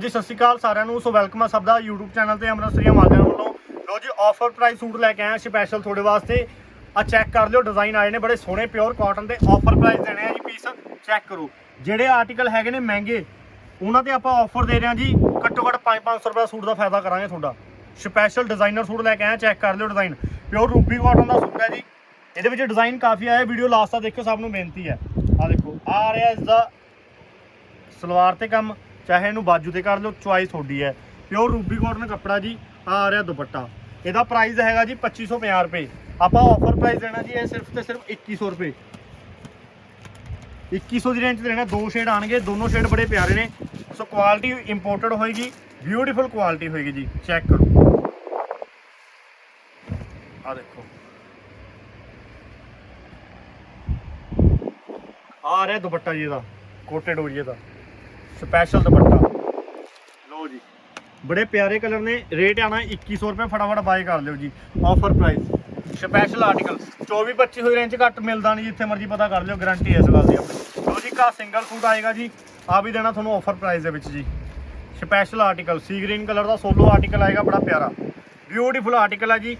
ਜੀ ਸਤਿ ਸ਼੍ਰੀ ਅਕਾਲ ਸਾਰਿਆਂ ਨੂੰ। ਸੋ ਵੈਲਕਮ ਆ ਸਭ ਦਾ YouTube ਚੈਨਲ ਤੇ ਅੰਮ੍ਰਿਤਸਰੀਆ ਮਾਜਨ ਵੱਲੋਂ। ਲੋ ਜੀ ਆਫਰ ਪ੍ਰਾਈਸ ਸੂਟ ਲੈ ਕੇ ਆਇਆ ਸਪੈਸ਼ਲ ਤੁਹਾਡੇ ਵਾਸਤੇ। ਆ ਚੈੱਕ ਕਰ ਲਿਓ ਡਿਜ਼ਾਈਨ ਆਏ ਨੇ ਬੜੇ ਸੋਹਣੇ ਪਿਓਰ ਕਾਟਨ ਦੇ ਆਫਰ ਪ੍ਰਾਈਸ ਦੇਣੇ ਆ ਜੀ ਪੀਸ ਚੈੱਕ ਕਰੋ। ਜਿਹੜੇ ਆਰਟੀਕਲ ਹੈਗੇ ਨੇ ਮਹਿੰਗੇ, ਉਹਨਾਂ ਤੇ ਆਪਾਂ ਆਫਰ ਦੇ ਰਹੇ ਹਾਂ ਜੀ। ਘੱਟੋ ਘੱਟ 5-500 ਰੁਪਏ ਦਾ ਸੂਟ ਦਾ ਫਾਇਦਾ ਕਰਾਂਗੇ ਤੁਹਾਡਾ। ਸਪੈਸ਼ਲ ਡਿਜ਼ਾਈਨਰ ਸੂਟ ਲੈ ਕੇ ਆਇਆ ਚੈੱਕ ਕਰ ਲਿਓ ਡਿਜ਼ਾਈਨ ਪਿਓਰ ਰੂਬੀ ਕਾਟਨ ਦਾ ਸੂਟ ਹੈ ਜੀ। ਇਹਦੇ ਵਿੱਚ ਡਿਜ਼ਾਈਨ ਕਾਫੀ ਆਇਆ ਵੀਡੀਓ ਲਾਸਟ ਤੱਕ ਦੇਖਿਓ, ਸਭ ਨੂੰ ਬੇਨਤੀ ਹੈ। ਆ ਦੇਖੋ, ਆ ਰਿਹਾ ਇਸ ਦਾ ਸਲਵਾਰ ਤੇ ਕੰਮ। ਚਾਹੇ ਇਹਨੂੰ ਬਾਜੂ ਤੇ ਕਰ ਲਓ ਚੁਆਇਸ ਤੁਹਾਡੀ ਹੈ। ਪਿਓਰ ਰੂਬੀ ਕਾਟਨ ਕੱਪੜਾ ਜੀ, ਆ ਆ ਰਿਹਾ ਦੁਪੱਟਾ। ਇਹਦਾ ਪ੍ਰਾਈਸ ਹੈਗਾ ਜੀ 2550 ਰੁਪਏ। ਆਪਾਂ ਆਫਰ ਪ੍ਰਾਈਸ ਦੇਣਾ ਜੀ, ਇਹ ਸਿਰਫ ਤੇ ਸਿਰਫ 2100 ਰੁਪਏ। 2100 ਦੀ ਰੇਂਜ 'ਚ ਦੇਣਾ ਦੋ ਸ਼ੇਡ ਆਣਗੇ, ਦੋਨੋਂ ਸ਼ੇਡ ਬੜੇ ਪਿਆਰੇ ਨੇ। ਸੋ ਕੁਆਲਿਟੀ ਇੰਪੋਰਟਡ ਹੋਏਗੀ ਬਿਊਟੀਫੁਲ ਕੁਆਲਿਟੀ ਹੋਏਗੀ ਜੀ। ਚੈੱਕ ਕਰੋ। ਆ ਦੇਖੋ। ਆ ਰਿਹਾ ਦੁਪੱਟਾ ਜੀ ਇਹਦਾ ਕੋਟਡ ਹੋ ਜੀ ਇਹਦਾ। ਸਪੈਸ਼ਲ ਦੁਪੱਟਾ। ਲਓ ਜੀ। ਬੜੇ ਪਿਆਰੇ ਕਲਰ ਨੇ ਰੇਟ ਆਣਾ 2100 ਰੁਪਏ ਫਟਾਫਟ ਬਾਈ ਕਰ ਲਿਓ ਜੀ। ਆਫਰ ਪ੍ਰਾਈਸ ਸਪੈਸ਼ਲ ਆਰਟੀਕਲ 24 25 ਹੋਈ ਰੇਂਜ ਘੱਟ ਮਿਲਦਾ ਨਹੀਂ ਜਿੱਥੇ ਮਰਜ਼ੀ ਪਤਾ ਕਰ ਲਿਓ ਗਾਰੰਟੀ ਇਸ ਗੱਲ ਦੀ ਆਪਣੀ। ਲਓ ਜੀ ਕਾ ਸਿੰਗਲ ਸੂਟ ਆਏਗਾ ਜੀ। ਆ ਵੀ ਦੇਣਾ ਤੁਹਾਨੂੰ ਆਫਰ ਪ੍ਰਾਈਸ ਦੇ ਵਿੱਚ ਜੀ। ਸਪੈਸ਼ਲ ਆਰਟੀਕਲ ਸੀ ਗ੍ਰੀਨ ਕਲਰ ਦਾ ਸੋਲੋ ਆਰਟੀਕਲ ਆਏਗਾ ਬੜਾ ਪਿਆਰਾ। ਬਿਊਟੀਫੁਲ ਆਰਟੀਕਲ ਹੈ ਜੀ।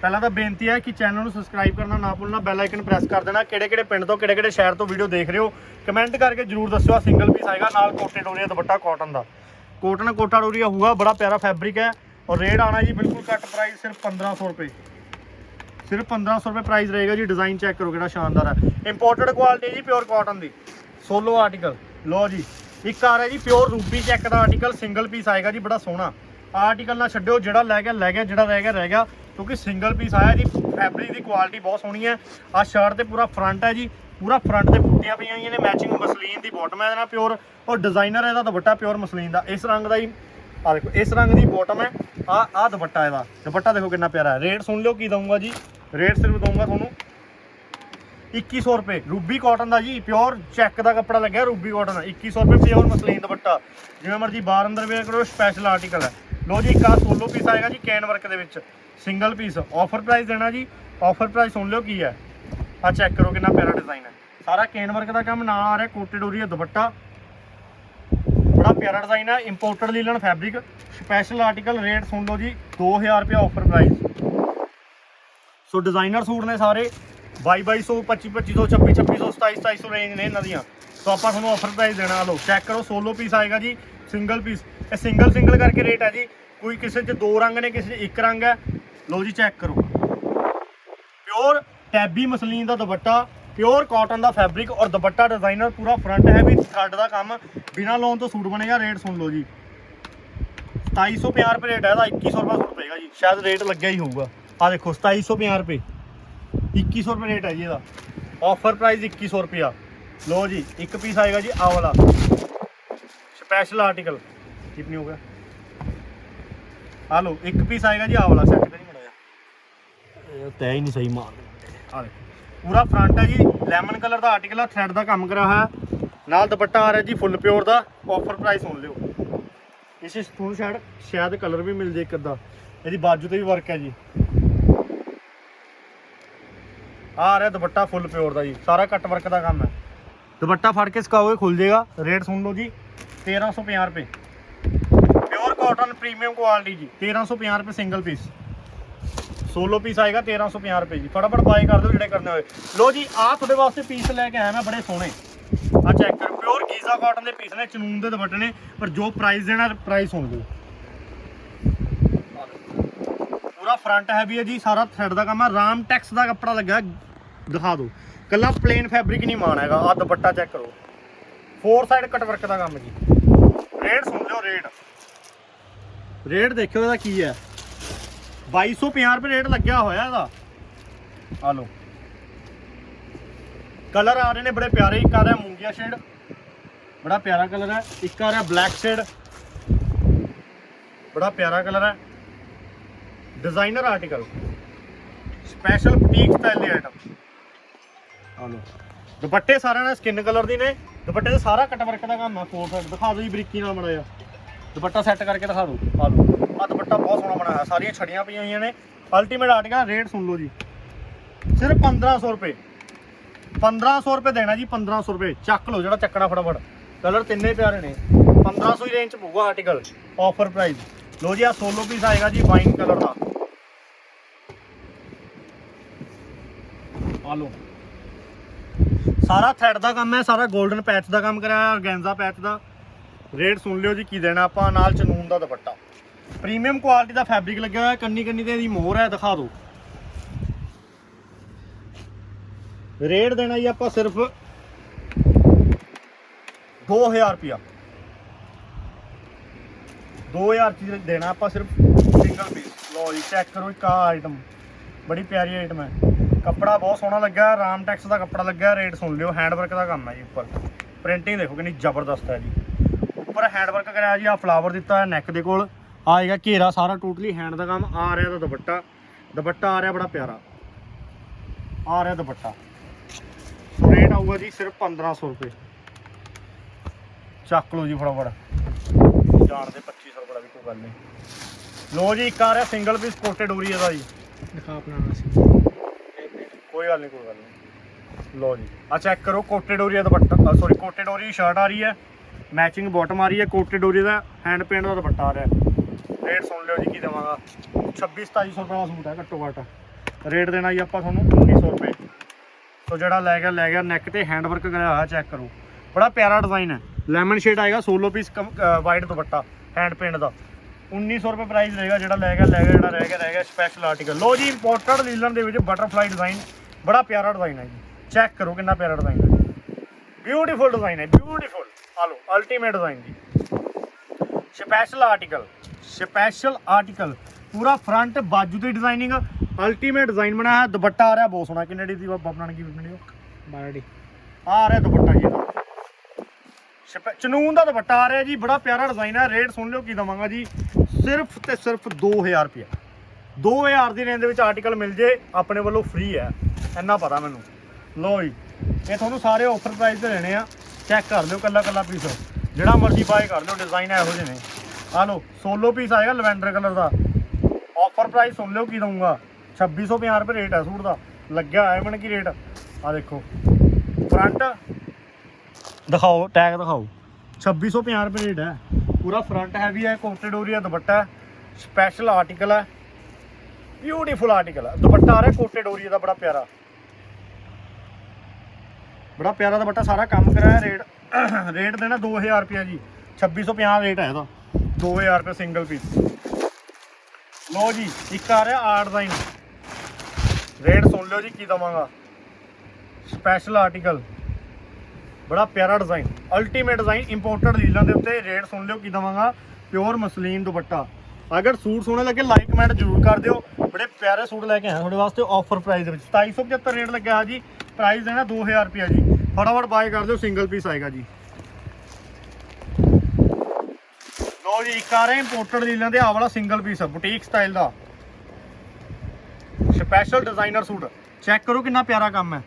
ਪਹਿਲਾਂ ਤਾਂ ਬੇਨਤੀ ਹੈ ਕਿ ਚੈਨਲ ਨੂੰ ਸਬਸਕ੍ਰਾਈਬ ਕਰਨਾ ਨਾ ਭੁੱਲਣਾ ਬੈਲ ਆਈਕਨ ਪ੍ਰੈਸ ਕਰ ਦੇਣਾ। ਕਿਹੜੇ ਕਿਹੜੇ ਪਿੰਡ ਤੋਂ, ਕਿਹੜੇ ਕਿਹੜੇ ਸ਼ਹਿਰ ਤੋਂ ਵੀਡੀਓ ਦੇਖ ਰਹੇ ਹੋ ਕਮੈਂਟ ਕਰਕੇ ਜਰੂਰ ਦੱਸਿਓ। ਆ ਸਿੰਗਲ ਪੀਸ ਆਏਗਾ ਨਾਲ ਕੋਟੇ ਡੋਰੀਆ ਦੁਪੱਟਾ ਕਾਟਨ ਦਾ। ਕੋਟਨ ਕੋਟਾ ਡੋਰੀਆ ਹੋਊਗਾ, ਬੜਾ ਪਿਆਰਾ ਫੈਬਰਿਕ ਹੈ। ਔਰ ਰੇਟ ਆਣਾ ਜੀ ਬਿਲਕੁਲ ਘੱਟ ਪ੍ਰਾਈਸ ਸਿਰਫ 1500 ਰੁਪਏ। ਸਿਰਫ 1500 ਰੁਪਏ ਪ੍ਰਾਈਸ ਰਹੇਗਾ ਜੀ ਡਿਜ਼ਾਈਨ ਚੈੱਕ ਕਰੋ ਕਿਹੜਾ ਸ਼ਾਨਦਾਰ ਹੈ। ਇੰਪੋਰਟਡ ਕੁਆਲਿਟੀ ਜੀ ਪਿਓਰ ਕਾਟਨ ਦੀ। ਸੋਲੋ ਆਰਟੀਕਲ ਲਓ ਜੀ, ਇੱਕ ਆ ਰਿਹਾ ਜੀ ਪਿਓਰ ਰੂਬੀ ਚੈੱਕ ਦਾ ਆਰਟੀਕਲ ਸਿੰਗਲ ਪੀਸ ਆਏਗਾ ਜੀ, ਬੜਾ ਸੋਹਣਾ। ਆਰਟੀਕਲ ਨਾ ਛੱਡਿਓ, ਜਿਹੜਾ ਲੈ ਗਿਆ ਲੈ ਗਿਆ, ਜਿਹੜਾ ਰਹਿ ਗਿਆ ਰਹਿ ਗਿਆ। ਕਿਉਂਕਿ ਸਿੰਗਲ ਪੀਸ ਆਇਆ ਜੀ ਫੈਬਰਿਕ ਦੀ ਕੁਆਲਿਟੀ ਬਹੁਤ ਸੋਹਣੀ ਹੈ। ਆ ਸ਼ਰਟ ਤੇ ਪੂਰਾ ਫਰੰਟ ਹੈ ਜੀ, ਪੂਰਾ ਫਰੰਟ ਤੇ ਬੂਟੀਆਂ ਪਈਆਂ ਹੋਈਆਂ ਨੇ ਮੈਚਿੰਗ ਮਸਲੀਨ ਦੀ ਬਾਟਮ ਹੈ ਇਹਦੇ ਨਾਲ ਪਿਓਰ ਔਰ ਡਿਜ਼ਾਈਨਰ ਇਹਦਾ ਦੁਪੱਟਾ ਪਿਓਰ ਮਸਲੀਨ ਦਾ। ਇਸ ਰੰਗ ਦਾ ਹੀ ਆ ਦੇਖੋ, ਇਸ ਰੰਗ ਦੀ ਬਾਟਮ ਹੈ। ਆ ਆ ਦੁਪੱਟਾ ਇਹਦਾ। ਦੁਪੱਟਾ ਦੇਖੋ ਕਿੰਨਾ ਪਿਆਰਾ ਹੈ। ਰੇਟ ਸੁਣ ਲਿਓ ਕੀ ਦਊਂਗਾ ਜੀ। ਰੇਟ ਸਿਰਫ ਦਊਂਗਾ ਤੁਹਾਨੂੰ 2100 ਰੁਪਏ। ਰੂਬੀ ਕਾਟਨ ਦਾ ਜੀ ਪਿਓਰ ਚੈੱਕ ਦਾ ਕੱਪੜਾ ਲੱਗਿਆ ਰੂਬੀ ਕਾਟਨ 2100 ਰੁਪਏ ਪਿਓਰ ਮਸਲੀਨ ਦੁਪੱਟਾ। ਜਿਵੇਂ ਮਰਜ਼ੀ ਬਾਹਰ ਅੰਦਰ ਵੇਅਰ ਕਰੋ ਸਪੈਸ਼ਲ ਆਰਟੀਕਲ ਹੈ। ਲੋ ਜੀ, ਇੱਕ ਆ ਸੋਲੋ ਪੀਸ ਆਏਗਾ ਜੀ ਕੈਨ ਵਰਕ ਦੇ ਵਿੱਚ। ਸਿੰਗਲ ਪੀਸ ਆਫਰ ਪ੍ਰਾਈਸ ਦੇਣਾ ਜੀ। ਆਫਰ ਪ੍ਰਾਈਸ ਸੁਣ ਲਿਓ ਕੀ ਹੈ। ਆ ਚੈੱਕ ਕਰੋ ਕਿੰਨਾ ਪਿਆਰਾ ਡਿਜ਼ਾਈਨ ਹੈ। ਸਾਰਾ ਕੈਨ ਵਰਕ ਦਾ ਕੰਮ ਨਾਲ ਆ ਰਿਹਾ ਕੋਟਡ ਹੋ ਦੁਪੱਟਾ। ਬੜਾ ਪਿਆਰਾ ਡਿਜ਼ਾਈਨ ਹੈ imported linen fabric special article rate ਸੁਣ ਲਓ ਜੀ 2000 ਰੁਪਏ offer price so designer suit ਨੇ ਸਾਰੇ। 2200 2500 2500 2600 2700 ਰੇਂਜ ਨੇ ਇਹਨਾਂ ਦੀਆਂ। ਤਾਂ ਆਪਾਂ ਤੁਹਾਨੂੰ ਆਫਰ ਪ੍ਰਾਈਸ ਦੇਣਾ ਲਓ ਚੈੱਕ ਕਰੋ ਸੋਲੋ ਪੀਸ ਆਏਗਾ ਜੀ ਸਿੰਗਲ ਪੀਸ ਇਹ ਸਿੰਗਲ ਸਿੰਗਲ ਕਰਕੇ ਰੇਟ ਹੈ ਜੀ, ਕੋਈ ਕਿਸੇ 'ਚ ਦੋ ਰੰਗ ਨੇ, ਕਿਸੇ 'ਚ ਇੱਕ ਰੰਗ ਹੈ। ਲਓ ਜੀ ਚੈੱਕ ਕਰੋ। ਪਿਓਰ ਟੈਬੀ ਮਸਲੀਨ ਦਾ ਦੁਪੱਟਾ ਪਿਓਰ ਕਾਟਨ ਦਾ ਫੈਬਰਿਕ ਔਰ ਦੁਪੱਟਾ ਡਿਜ਼ਾਈਨਰ ਪੂਰਾ ਫਰੰਟ ਹੈ ਵੀ ਥਰਡ ਦਾ ਕੰਮ। ਬਿਨਾ ਲੋਨ ਤੋਂ ਸੂਟ ਬਣੇਗਾ ਰੇਟ ਸੁਣ ਲਓ ਜੀ। 2750 ਰੁਪਏ ਰੇਟ ਹੈ, ਇਹਦਾ 2100 ਰੁਪਏ ਸੂਟ ਪਏਗਾ ਜੀ। ਸ਼ਾਇਦ ਰੇਟ ਲੱਗਿਆ ਹੀ ਹੋਊਗਾ। ਆ ਦੇਖੋ 2750 ਰੁਪਏ। 2100 ਰੁਪਏ ਰੇਟ ਹੈ ਜੀ ਇਹਦਾ। ਆਫਰ ਪ੍ਰਾਈਸ 2100 ਰੁਪਿਆ ਲੋ ਜੀ ਇੱਕ ਪੀਸ ਆਏਗਾ ਜੀ ਆ ਵਾਲਾ। ਸਪੈਸ਼ਲ ਆਰਟੀਕਲ ਕਿਪ ਨਹੀਂ ਹੋਗਾ ਆ ਲੋ ਇੱਕ ਪੀਸ ਆਏਗਾ ਜੀ ਆ ਵਾਲਾ ਸੈੱਟ ਕਰੀ ਮੜਾ ਇਹ ਤੈ ਹੀ ਨਹੀਂ ਸਹੀ ਮਾਰ ਆ ਦੇਖੋ ਪੂਰਾ ਫਰੰਟ ਹੈ ਜੀ ਲੈਮਨ ਕਲਰ ਦਾ ਆਰਟੀਕਲ ਆ ਥ੍ਰੈਡ ਦਾ ਕੰਮ ਕਰਿਆ ਹੋਇਆ। ਨਾਲ ਦੁਪੱਟਾ ਆ ਰਿਹਾ ਜੀ ਫੁੱਲ ਪਿਓਰ ਦਾ ਆਫਰ ਪ੍ਰਾਈਸ ਸੁਣ ਲਿਓ। ਇਸ ਸਪੂਨ ਸ਼ਾਇਦ ਸ਼ਾਇਦ ਕਲਰ ਵੀ ਮਿਲ ਜੇ ਇੱਕ ਅੱਧਾ। ਇਹਦੀ ਬਾਜੂ ਤੇ ਵੀ ਵਰਕ ਹੈ ਜੀ। ਆ ਰਿਹਾ ਦੁਪੱਟਾ ਫੁੱਲ ਪਿਓਰ ਦਾ ਜੀ ਸਾਰਾ ਕੱਟ ਵਰਕ ਦਾ ਕੰਮ ਹੈ। ਦੁਪੱਟਾ ਫੜ ਕੇ ਸੁਕਾਓਗੇ ਖੁੱਲ ਜਾਏਗਾ। ਰੇਟ ਸੁਣ ਲਓ ਜੀ 1350 ਰੁਪਏ। ਪਿਓਰ ਕਾਟਨ ਪ੍ਰੀਮੀਅਮ ਕੁਆਲਿਟੀ ਜੀ 1350 ਰੁਪਏ ਸਿੰਗਲ ਪੀਸ ਸੋਲੋ ਪੀਸ ਆਏਗਾ 1350 ਰੁਪਏ ਜੀ। ਫਟਾਫਟ ਬਾਈ ਕਰ ਦਿਓ ਜਿਹੜੇ ਕਰਨੇ ਹੋਏ। ਲੋ ਜੀ, ਆਹ ਤੁਹਾਡੇ ਵਾਸਤੇ ਪੀਸ ਲੈ ਕੇ ਆਇਆ ਮੈਂ, ਬੜੇ ਸੋਹਣੇ। ਆ ਚੈੱਕ ਕਰੋ ਪਿਓਰ ਗੀਜ਼ਾ ਕਾਟਨ ਦੇ ਪੀਸ ਨੇ, ਚਨੂਨ ਦੇ ਦੁਪੱਟੇ ਨੇ, ਪਰ ਜੋ ਪ੍ਰਾਈਸ ਦੇਣਾ ਪ੍ਰਾਈਸ ਸੁਣ ਲਓ। ਪੂਰਾ ਫਰੰਟ ਹੈਵੀ ਹੈ ਜੀ, ਸਾਰਾ ਥ੍ਰੈਡ ਦਾ ਕੰਮ ਹੈ ਰਾਮ ਟੈਕਸ ਦਾ ਕੱਪੜਾ ਲੱਗਾ ਦਿਖਾ ਦਿਓ। ਕੱਲਾ ਪਲੇਨ ਫੈਬਰਿਕ ਨਹੀਂ ਮਾਣ ਹੈਗਾ ਆ ਦੁਪੱਟਾ ਚੈੱਕ ਕਰੋ। ਫੋਰ ਸਾਈਡ ਕਟ ਵਰਕ ਦਾ ਕੰਮ ਜੀ। ਰੇਟ ਸੁਣ ਲਿਓ ਰੇਟ ਰੇਟ ਦੇਖਿਓ ਇਹਦਾ ਕੀ ਹੈ। 2250 ਰੁਪਏ ਰੇਟ ਲੱਗਿਆ ਹੋਇਆ ਇਹਦਾ। ਆ ਲਓ। ਕਲਰ ਆ ਰਹੇ ਨੇ ਬੜੇ ਪਿਆਰੇ, ਇੱਕ ਆ ਰਿਹਾ ਮੂੰਗੀਆ ਸ਼ੇਡ ਬੜਾ ਪਿਆਰਾ ਕਲਰ ਹੈ। ਇੱਕ ਆ ਰਿਹਾ ਬਲੈਕ ਸ਼ੇਡ ਬੜਾ ਪਿਆਰਾ ਕਲਰ ਹੈ। Designer article special boutique style ਦੇ ਆਈਟਮ ਆ ਲਓ ਦੁਪੱਟੇ ਸਾਰਿਆਂ ਨੇ ਸਕਿਨ ਕਲਰ ਦੀ ਨੇ। ਦੁਪੱਟੇ ਤੇ ਸਾਰਾ ਕਟ ਵਰਕ ਦਾ ਕੰਮ ਹੈ ਫੋਰ ਸਾਈਡ ਦਿਖਾ ਦਿਓ ਜੀ ਬਰੀਕੀ ਨਾਲ ਬਣਾਇਆ ਦੁਪੱਟਾ ਸੈੱਟ ਕਰਕੇ ਦਿਖਾ ਦਿਓ। ਆ ਲਓ ਆ ਦੁਪੱਟਾ ਬਹੁਤ ਸੋਹਣਾ ਬਣਾਇਆ ਸਾਰੀਆਂ ਛੜੀਆਂ ਪਈਆਂ ਹੋਈਆਂ ਨੇ। ਅਲਟੀਮੇਟ ਆਰਟੀਕਲ ਰੇਟ ਸੁਣ ਲਓ ਜੀ। ਸਿਰਫ 1500 ਰੁਪਏ। 1500 ਰੁਪਏ ਦੇਣਾ ਜੀ 1500 ਰੁਪਏ। ਚੱਕ ਲਓ ਜਿਹੜਾ ਚੱਕਣਾ ਫਟਾਫਟ। ਕਲਰ ਤਿੰਨੇ ਪਿਆਰੇ ਨੇ। 1500 ਹੀ ਰੇਂਜ ਚ ਪਊਗਾ ਆਰਟੀਕਲ ਆਫਰ ਪ੍ਰਾਈਸ ਲੋ ਜੀ ਆ ਸੋਲੋ ਪੀਸ ਆਏਗਾ ਜੀ ਵਾਈਨ ਕਲਰ ਦਾ। ਆ ਲੋ ਸਾਰਾ ਥ੍ਰੈਡ ਦਾ ਕੰਮ ਹੈ, ਸਾਰਾ 골ਡਨ ਪੈਚ ਦਾ ਕੰਮ ਕਰਾਇਆ ਔਰਗੈਂਜ਼ਾ ਪੈਚ ਦਾ। ਰੇਟ ਸੁਣ ਲਿਓ ਜੀ, ਕੀ ਦੇਣਾ ਆਪਾਂ, ਨਾਲ ਚਨੂਨ ਦਾ ਦੁਪੱਟਾ। ਪ੍ਰੀਮੀਅਮ ਕੁਆਲਿਟੀ ਦਾ ਫੈਬਰਿਕ ਲੱਗਿਆ ਹੋਇਆ ਕੰਨੀ ਕੰਨੀ ਤੇ ਇਹਦੀ ਮੋਹਰ ਹੈ, ਦਿਖਾ ਦਿਓ। ਰੇਟ ਦੇਣਾ ਜੀ ਆਪਾਂ ਸਿਰਫ 2000 ਰੁਪਿਆ 2000 ਚ ਦੇਣਾ ਆਪਾਂ ਸਿਰਫ ਸਿੰਗਲ ਪੀਸ ਲਓ ਜੀ ਚੈੱਕ ਕਰੋ ਇੱਕ ਆਹ ਆਈਟਮ ਬੜੀ ਪਿਆਰੀ ਆਈਟਮ ਹੈ। ਕੱਪੜਾ ਬਹੁਤ ਸੋਹਣਾ ਲੱਗਾ ਰਾਮ ਟੈਕਸ ਦਾ ਕੱਪੜਾ ਲੱਗਾ ਰੇਟ ਸੁਣ ਲਿਓ ਹੈਂਡ ਵਰਕ ਦਾ ਕੰਮ ਹੈ ਜੀ ਉੱਪਰ। ਪ੍ਰਿੰਟਿੰਗ ਦੇਖੋ ਕਿੰਨੀ ਜ਼ਬਰਦਸਤ ਹੈ ਜੀ। ਉੱਪਰ ਹੈਂਡ ਵਰਕ ਕਰਿਆ ਜੀ ਆ ਫਲਾਵਰ ਦਿੱਤਾ ਹੈ ਨੈਕ ਦੇ ਕੋਲ। ਆਏਗਾ ਘੇਰਾ ਸਾਰਾ ਟੋਟਲੀ ਹੈਂਡ ਦਾ ਕੰਮ। ਆ ਰਿਹਾ ਦਾ ਦੁਪੱਟਾ। ਦੁਪੱਟਾ ਆ ਰਿਹਾ ਬੜਾ ਪਿਆਰਾ। ਆ ਰਿਹਾ ਦੁਪੱਟਾ। ਰੇਟ ਆਊਗਾ ਜੀ ਸਿਰਫ 1500 ਰੁਪਏ। ਚੱਕ ਲਓ ਜੀ ਫਟਾਫਟ। ਜਾਣ ਦੇ 2500 ਰੁਪਏ ਦਾ ਵੀ ਕੋਈ ਗੱਲ ਨਹੀਂ। ਲੋ ਜੀ, ਇੱਕ ਆ ਰਿਹਾ ਸਿੰਗਲ ਪੀਸ ਕੋਟੇ ਡੋਰੀ ਇਹਦਾ ਜੀ। ਦਿਖਾ ਆਪਣਾ ਸੀ ਕੋਈ ਗੱਲ ਨਹੀਂ, ਕੋਈ ਗੱਲ ਨਹੀਂ। ਲੋ ਜੀ। ਆ ਚੈੱਕ ਕਰੋ ਕੋਟੇ ਡੋਰੀ ਦੁਪੱਟਾ ਸੌਰੀ ਕੋਟੇ ਡੋਰੀ ਸ਼ਰਟ ਆ ਰਹੀ ਹੈ। ਮੈਚਿੰਗ ਬਾਟਮ ਆ ਰਹੀ ਹੈ ਕੋਟੇ ਡੋਰੀ ਦਾ ਹੈਂਡ ਪੇਂਟ ਦਾ ਦੁਪੱਟਾ ਆ ਰਿਹਾ ਰੇਟ ਸੁਣ ਲਿਓ ਜੀ ਕੀ ਦੇਵਾਂਗਾ। 26 2700 ਰੁਪਏ ਦਾ ਸੂਟ ਹੈ, ਘੱਟੋ ਘੱਟ। ਰੇਟ ਦੇਣਾ ਜੀ ਆਪਾਂ ਤੁਹਾਨੂੰ 1900 ਰੁਪਏ। ਸੋ ਜਿਹੜਾ ਲੈ ਗਿਆ ਲੈ ਗਿਆ ਨੈਕ ਤੇ ਹੈਂਡ ਵਰਕ ਕਰਿਆ ਹੋਇਆ ਚੈੱਕ ਕਰੋ। ਬੜਾ ਪਿਆਰਾ ਡਿਜ਼ਾਈਨ ਹੈ। ਲੈਮਨ ਸ਼ੇਡ ਆਏਗਾ solo piece white dupatta hand paint ਦਾ। 1900 ਰੁਪਏ ਪ੍ਰਾਈਸ ਰਹੇਗਾ, ਜਿਹੜਾ ਲੈ ਗਿਆ ਲੈ ਗਿਆ, ਜਿਹੜਾ ਰਹਿ ਗਿਆ ਰਹਿ ਗਿਆ ਸਪੈਸ਼ਲ ਆਰਟੀਕਲ ਲੋ ਜੀ ਇੰਪੋਰਟਡ ਲੀਲਨ ਦੇ ਵਿੱਚ ਬਟਰਫਲਾਈ ਡਿਜ਼ਾਈਨ ਬੜਾ ਪਿਆਰਾ ਡਿਜ਼ਾਈਨ ਹੈ ਜੀ। ਚੈੱਕ ਕਰੋ ਕਿੰਨਾ ਪਿਆਰਾ ਡਿਜ਼ਾਈਨ ਹੈ। ਬਿਊਟੀਫੁਲ ਡਿਜ਼ਾਈਨ ਹੈ ਬਿਊਟੀਫੁਲ ਆ ਲੋ ਅਲਟੀਮੇਟ ਡਿਜ਼ਾਈਨ ਜੀ। ਸਪੈਸ਼ਲ ਆਰਟੀਕਲ ਸਪੈਸ਼ਲ ਆਰਟੀਕਲ ਪੂਰਾ ਫਰੰਟ ਬਾਜੂ ਦੀ ਡਿਜ਼ਾਈਨਿੰਗ ਅਲਟੀਮੇਟ ਡਿਜ਼ਾਈਨ ਬਣਾਇਆ ਹੈ ਦੁਪੱਟਾ ਆ ਰਿਹਾ ਬਹੁਤ ਸੋਹਣਾ। ਕਿੰਨੇ ਦੀ ਦੀ ਬਾਬਾ ਬਣਾਉਣ ਕੀ ਵੀਡੀਓ 12 ਡੀ ਆ ਰਿਹਾ ਦੁਪੱਟਾ ਜੀ ਇਹਦਾ। ਚਨੂਨ ਦਾ ਦੁਪੱਟਾ ਆ ਰਿਹਾ ਜੀ ਬੜਾ ਪਿਆਰਾ ਡਿਜ਼ਾਈਨ ਹੈ। ਰੇਟ ਸੁਣ ਲਿਓ ਕੀ ਦਵਾਂਗਾ ਜੀ। ਸਿਰਫ ਤੇ ਸਿਰਫ 2000 ਰੁਪਏ 2000 ਦੀ ਰੇਂਜ ਦੇ ਵਿੱਚ ਆਰਟੀਕਲ ਮਿਲ ਜੇ ਆਪਣੇ ਵੱਲੋਂ ਫ੍ਰੀ ਹੈ। ਇੰਨਾ ਪਤਾ ਮੈਨੂੰ। ਲੋ ਜੀ, ਇਹ ਤੁਹਾਨੂੰ ਸਾਰੇ ਆਫਰ ਪ੍ਰਾਈਸ ਤੇ ਲੈਣੇ ਆ। ਚੈੱਕ ਕਰ ਲਿਓ ਕੱਲਾ ਕੱਲਾ ਪੀਸ ਜਿਹੜਾ ਮਰਜ਼ੀ ਬਾਏ ਕਰ ਲਿਓ ਡਿਜ਼ਾਈਨ ਇਹੋ ਜਿਹੇ ਨੇ। ਆ ਲਓ, ਸੋਲੋ ਪੀਸ ਆਏਗਾ ਲਵੈਂਡਰ ਕਲਰ ਦਾ। ਆਫਰ ਪ੍ਰਾਈਸ ਸੁਣ ਲਿਓ ਕੀ ਦਊਂਗਾ। 2650 ਰੁਪਏ ਰੇਟ ਹੈ ਸੂਟ ਦਾ। ਲੱਗਿਆ ਹੋਇਆ ਮਨ ਕੀ ਰੇਟ ਆ ਦੇਖੋ। ਫਰੰਟ ਦਿਖਾਓ ਟੈਗ ਦਿਖਾਓ। 2650 ਰੁਪਏ ਰੇਟ ਹੈ। ਪੂਰਾ ਫਰੰਟ ਹੈਵੀ ਹੈ ਕੋਟੇ ਦੁਪੱਟਾ ਹੈ। ਸਪੈਸ਼ਲ ਆਰਟੀਕਲ ਹੈ। ਬਿਊਟੀਫੁਲ ਆਰਟੀਕਲ ਹੈ। ਦੁਪੱਟਾ ਆ ਰਿਹਾ ਕੋਟੇ ਦਾ ਬੜਾ ਪਿਆਰਾ। ਬੜਾ ਪਿਆਰਾ ਦੁਪੱਟਾ, ਸਾਰਾ ਕੰਮ ਕਰਾਇਆ, ਰੇਟ ਰੇਟ ਦੇਣਾ 2000 ਰੁਪਏ ਜੀ। 2650 ਰੇਟ ਹੈ ਇਹਦਾ। 2000 ਰੁਪਏ ਸਿੰਗਲ ਪੀਸ ਲੋ ਜੀ, ਇੱਕ ਆ ਰਿਹਾ ਆਰਟ ਡਿਜ਼ਾਈਨ ਰੇਟ ਸੁਣ ਲਿਓ ਜੀ, ਕੀ ਦਵਾਂਗਾ। ਸਪੈਸ਼ਲ ਆਰਟੀਕਲ ਬੜਾ ਪਿਆਰਾ design ultimate design imported linen ਦੇ ਉੱਤੇ ਰੇਟ ਸੁਣ ਲਿਓ, ਕੀ ਦਵਾਂਗਾ। Pure muslin dupatta. ਅਗਰ ਸੂਟ ਸੋਹਣੇ ਲੱਗੇ ਲਾਈਕ ਕਮੈਂਟ ਜ਼ਰੂਰ ਕਰ ਦਿਓ। ਬੜੇ ਪਿਆਰੇ ਸੂਟ ਲੈ ਕੇ ਆਏ ਤੁਹਾਡੇ ਵਾਸਤੇ ਆਫਰ ਪ੍ਰਾਈਸ ਦੇ ਵਿੱਚ। 2775 ਰੇਟ ਲੱਗਿਆ ਹੈ ਜੀ। ਪ੍ਰਾਈਸ ਦੇਣਾ 2000 ਰੁਪਿਆ ਜੀ। ਫਟਾਫਟ ਬਾਏ ਕਰ ਦਿਓ ਸਿੰਗਲ ਪੀਸ ਆਏਗਾ ਜੀ। ਲੋ ਜੀ, ਇੱਕ ਆ ਰਿਹਾ ਇੰਪੋਰਟਡ ਲੀਲਾਂ ਦੇ, ਆਹ ਵਾਲਾ ਸਿੰਗਲ ਪੀਸ ਬੁਟੀਕ ਸਟਾਈਲ ਦਾ। Special designer suit. ਚੈੱਕ ਕਰੋ ਕਿੰਨਾ ਪਿਆਰਾ ਕੰਮ ਹੈ।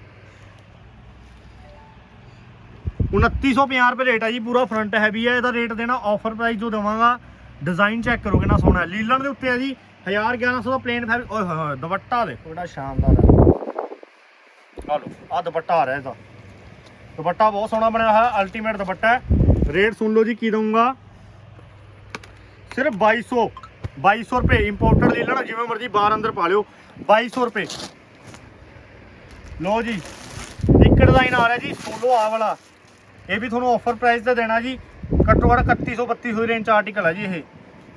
2950 ਰੁਪਏ ਰੇਟ ਹੈ ਜੀ, ਪੂਰਾ ਫਰੰਟ ਹੈਵੀ ਹੈ ਇਹਦਾ ਰੇਟ ਦੇਣਾ ਆਫਰ ਪ੍ਰਾਈਸ ਜੋ ਦਵਾਂਗਾ ਡਿਜ਼ਾਈਨ ਚੈੱਕ ਕਰੋ ਕਿੰਨਾ ਸੋਹਣਾ ਹੈ। ਲੀਲਨ ਦੇ ਉੱਤੇ ਆ ਜੀ 1000 1100 ਦਾ ਪਲੇਨ ਫੈਬਰਿਕ ਓਏ ਹੋਏ ਹੋਏ, ਦੁਪੱਟਾ ਦੇ। ਕਿਹੜਾ ਸ਼ਾਨਦਾਰ ਹੈ। ਆ ਲਓ ਆ ਦੁਪੱਟਾ ਆ ਰਿਹਾ ਇਹਦਾ। ਦੁਪੱਟਾ ਬਹੁਤ ਸੋਹਣਾ ਬਣਿਆ ਹੋਇਆ ਅਲਟੀਮੇਟ ਦੁਪੱਟਾ ਹੈ। ਰੇਟ ਸੁਣ ਲਓ ਜੀ, ਕੀ ਦਊਂਗਾ? ਸਿਰਫ 2200 2200 ਰੁਪਏ ਇੰਪੋਰਟਡ ਲੈ ਲੈਣਾ, ਜਿਵੇਂ ਮਰਜ਼ੀ ਬਾਹਰ ਅੰਦਰ ਪਾ ਲਿਓ 2200 ਰੁਪਏ। ਲੋ ਜੀ, ਇੱਕ ਡਿਜ਼ਾਈਨ ਆ ਰਿਹਾ ਜੀ ਸੋਲੋ ਆ ਵਾਲਾ। ਇਹ ਵੀ ਤੁਹਾਨੂੰ ਆਫਰ ਪ੍ਰਾਈਸ ਦਾ ਦੇਣਾ ਜੀ, ਘੱਟੋ ਘੱਟ 3100 3200 ਰੇਂਜ 'ਚ ਆਰਟੀਕਲ ਹੈ ਜੀ ਇਹ।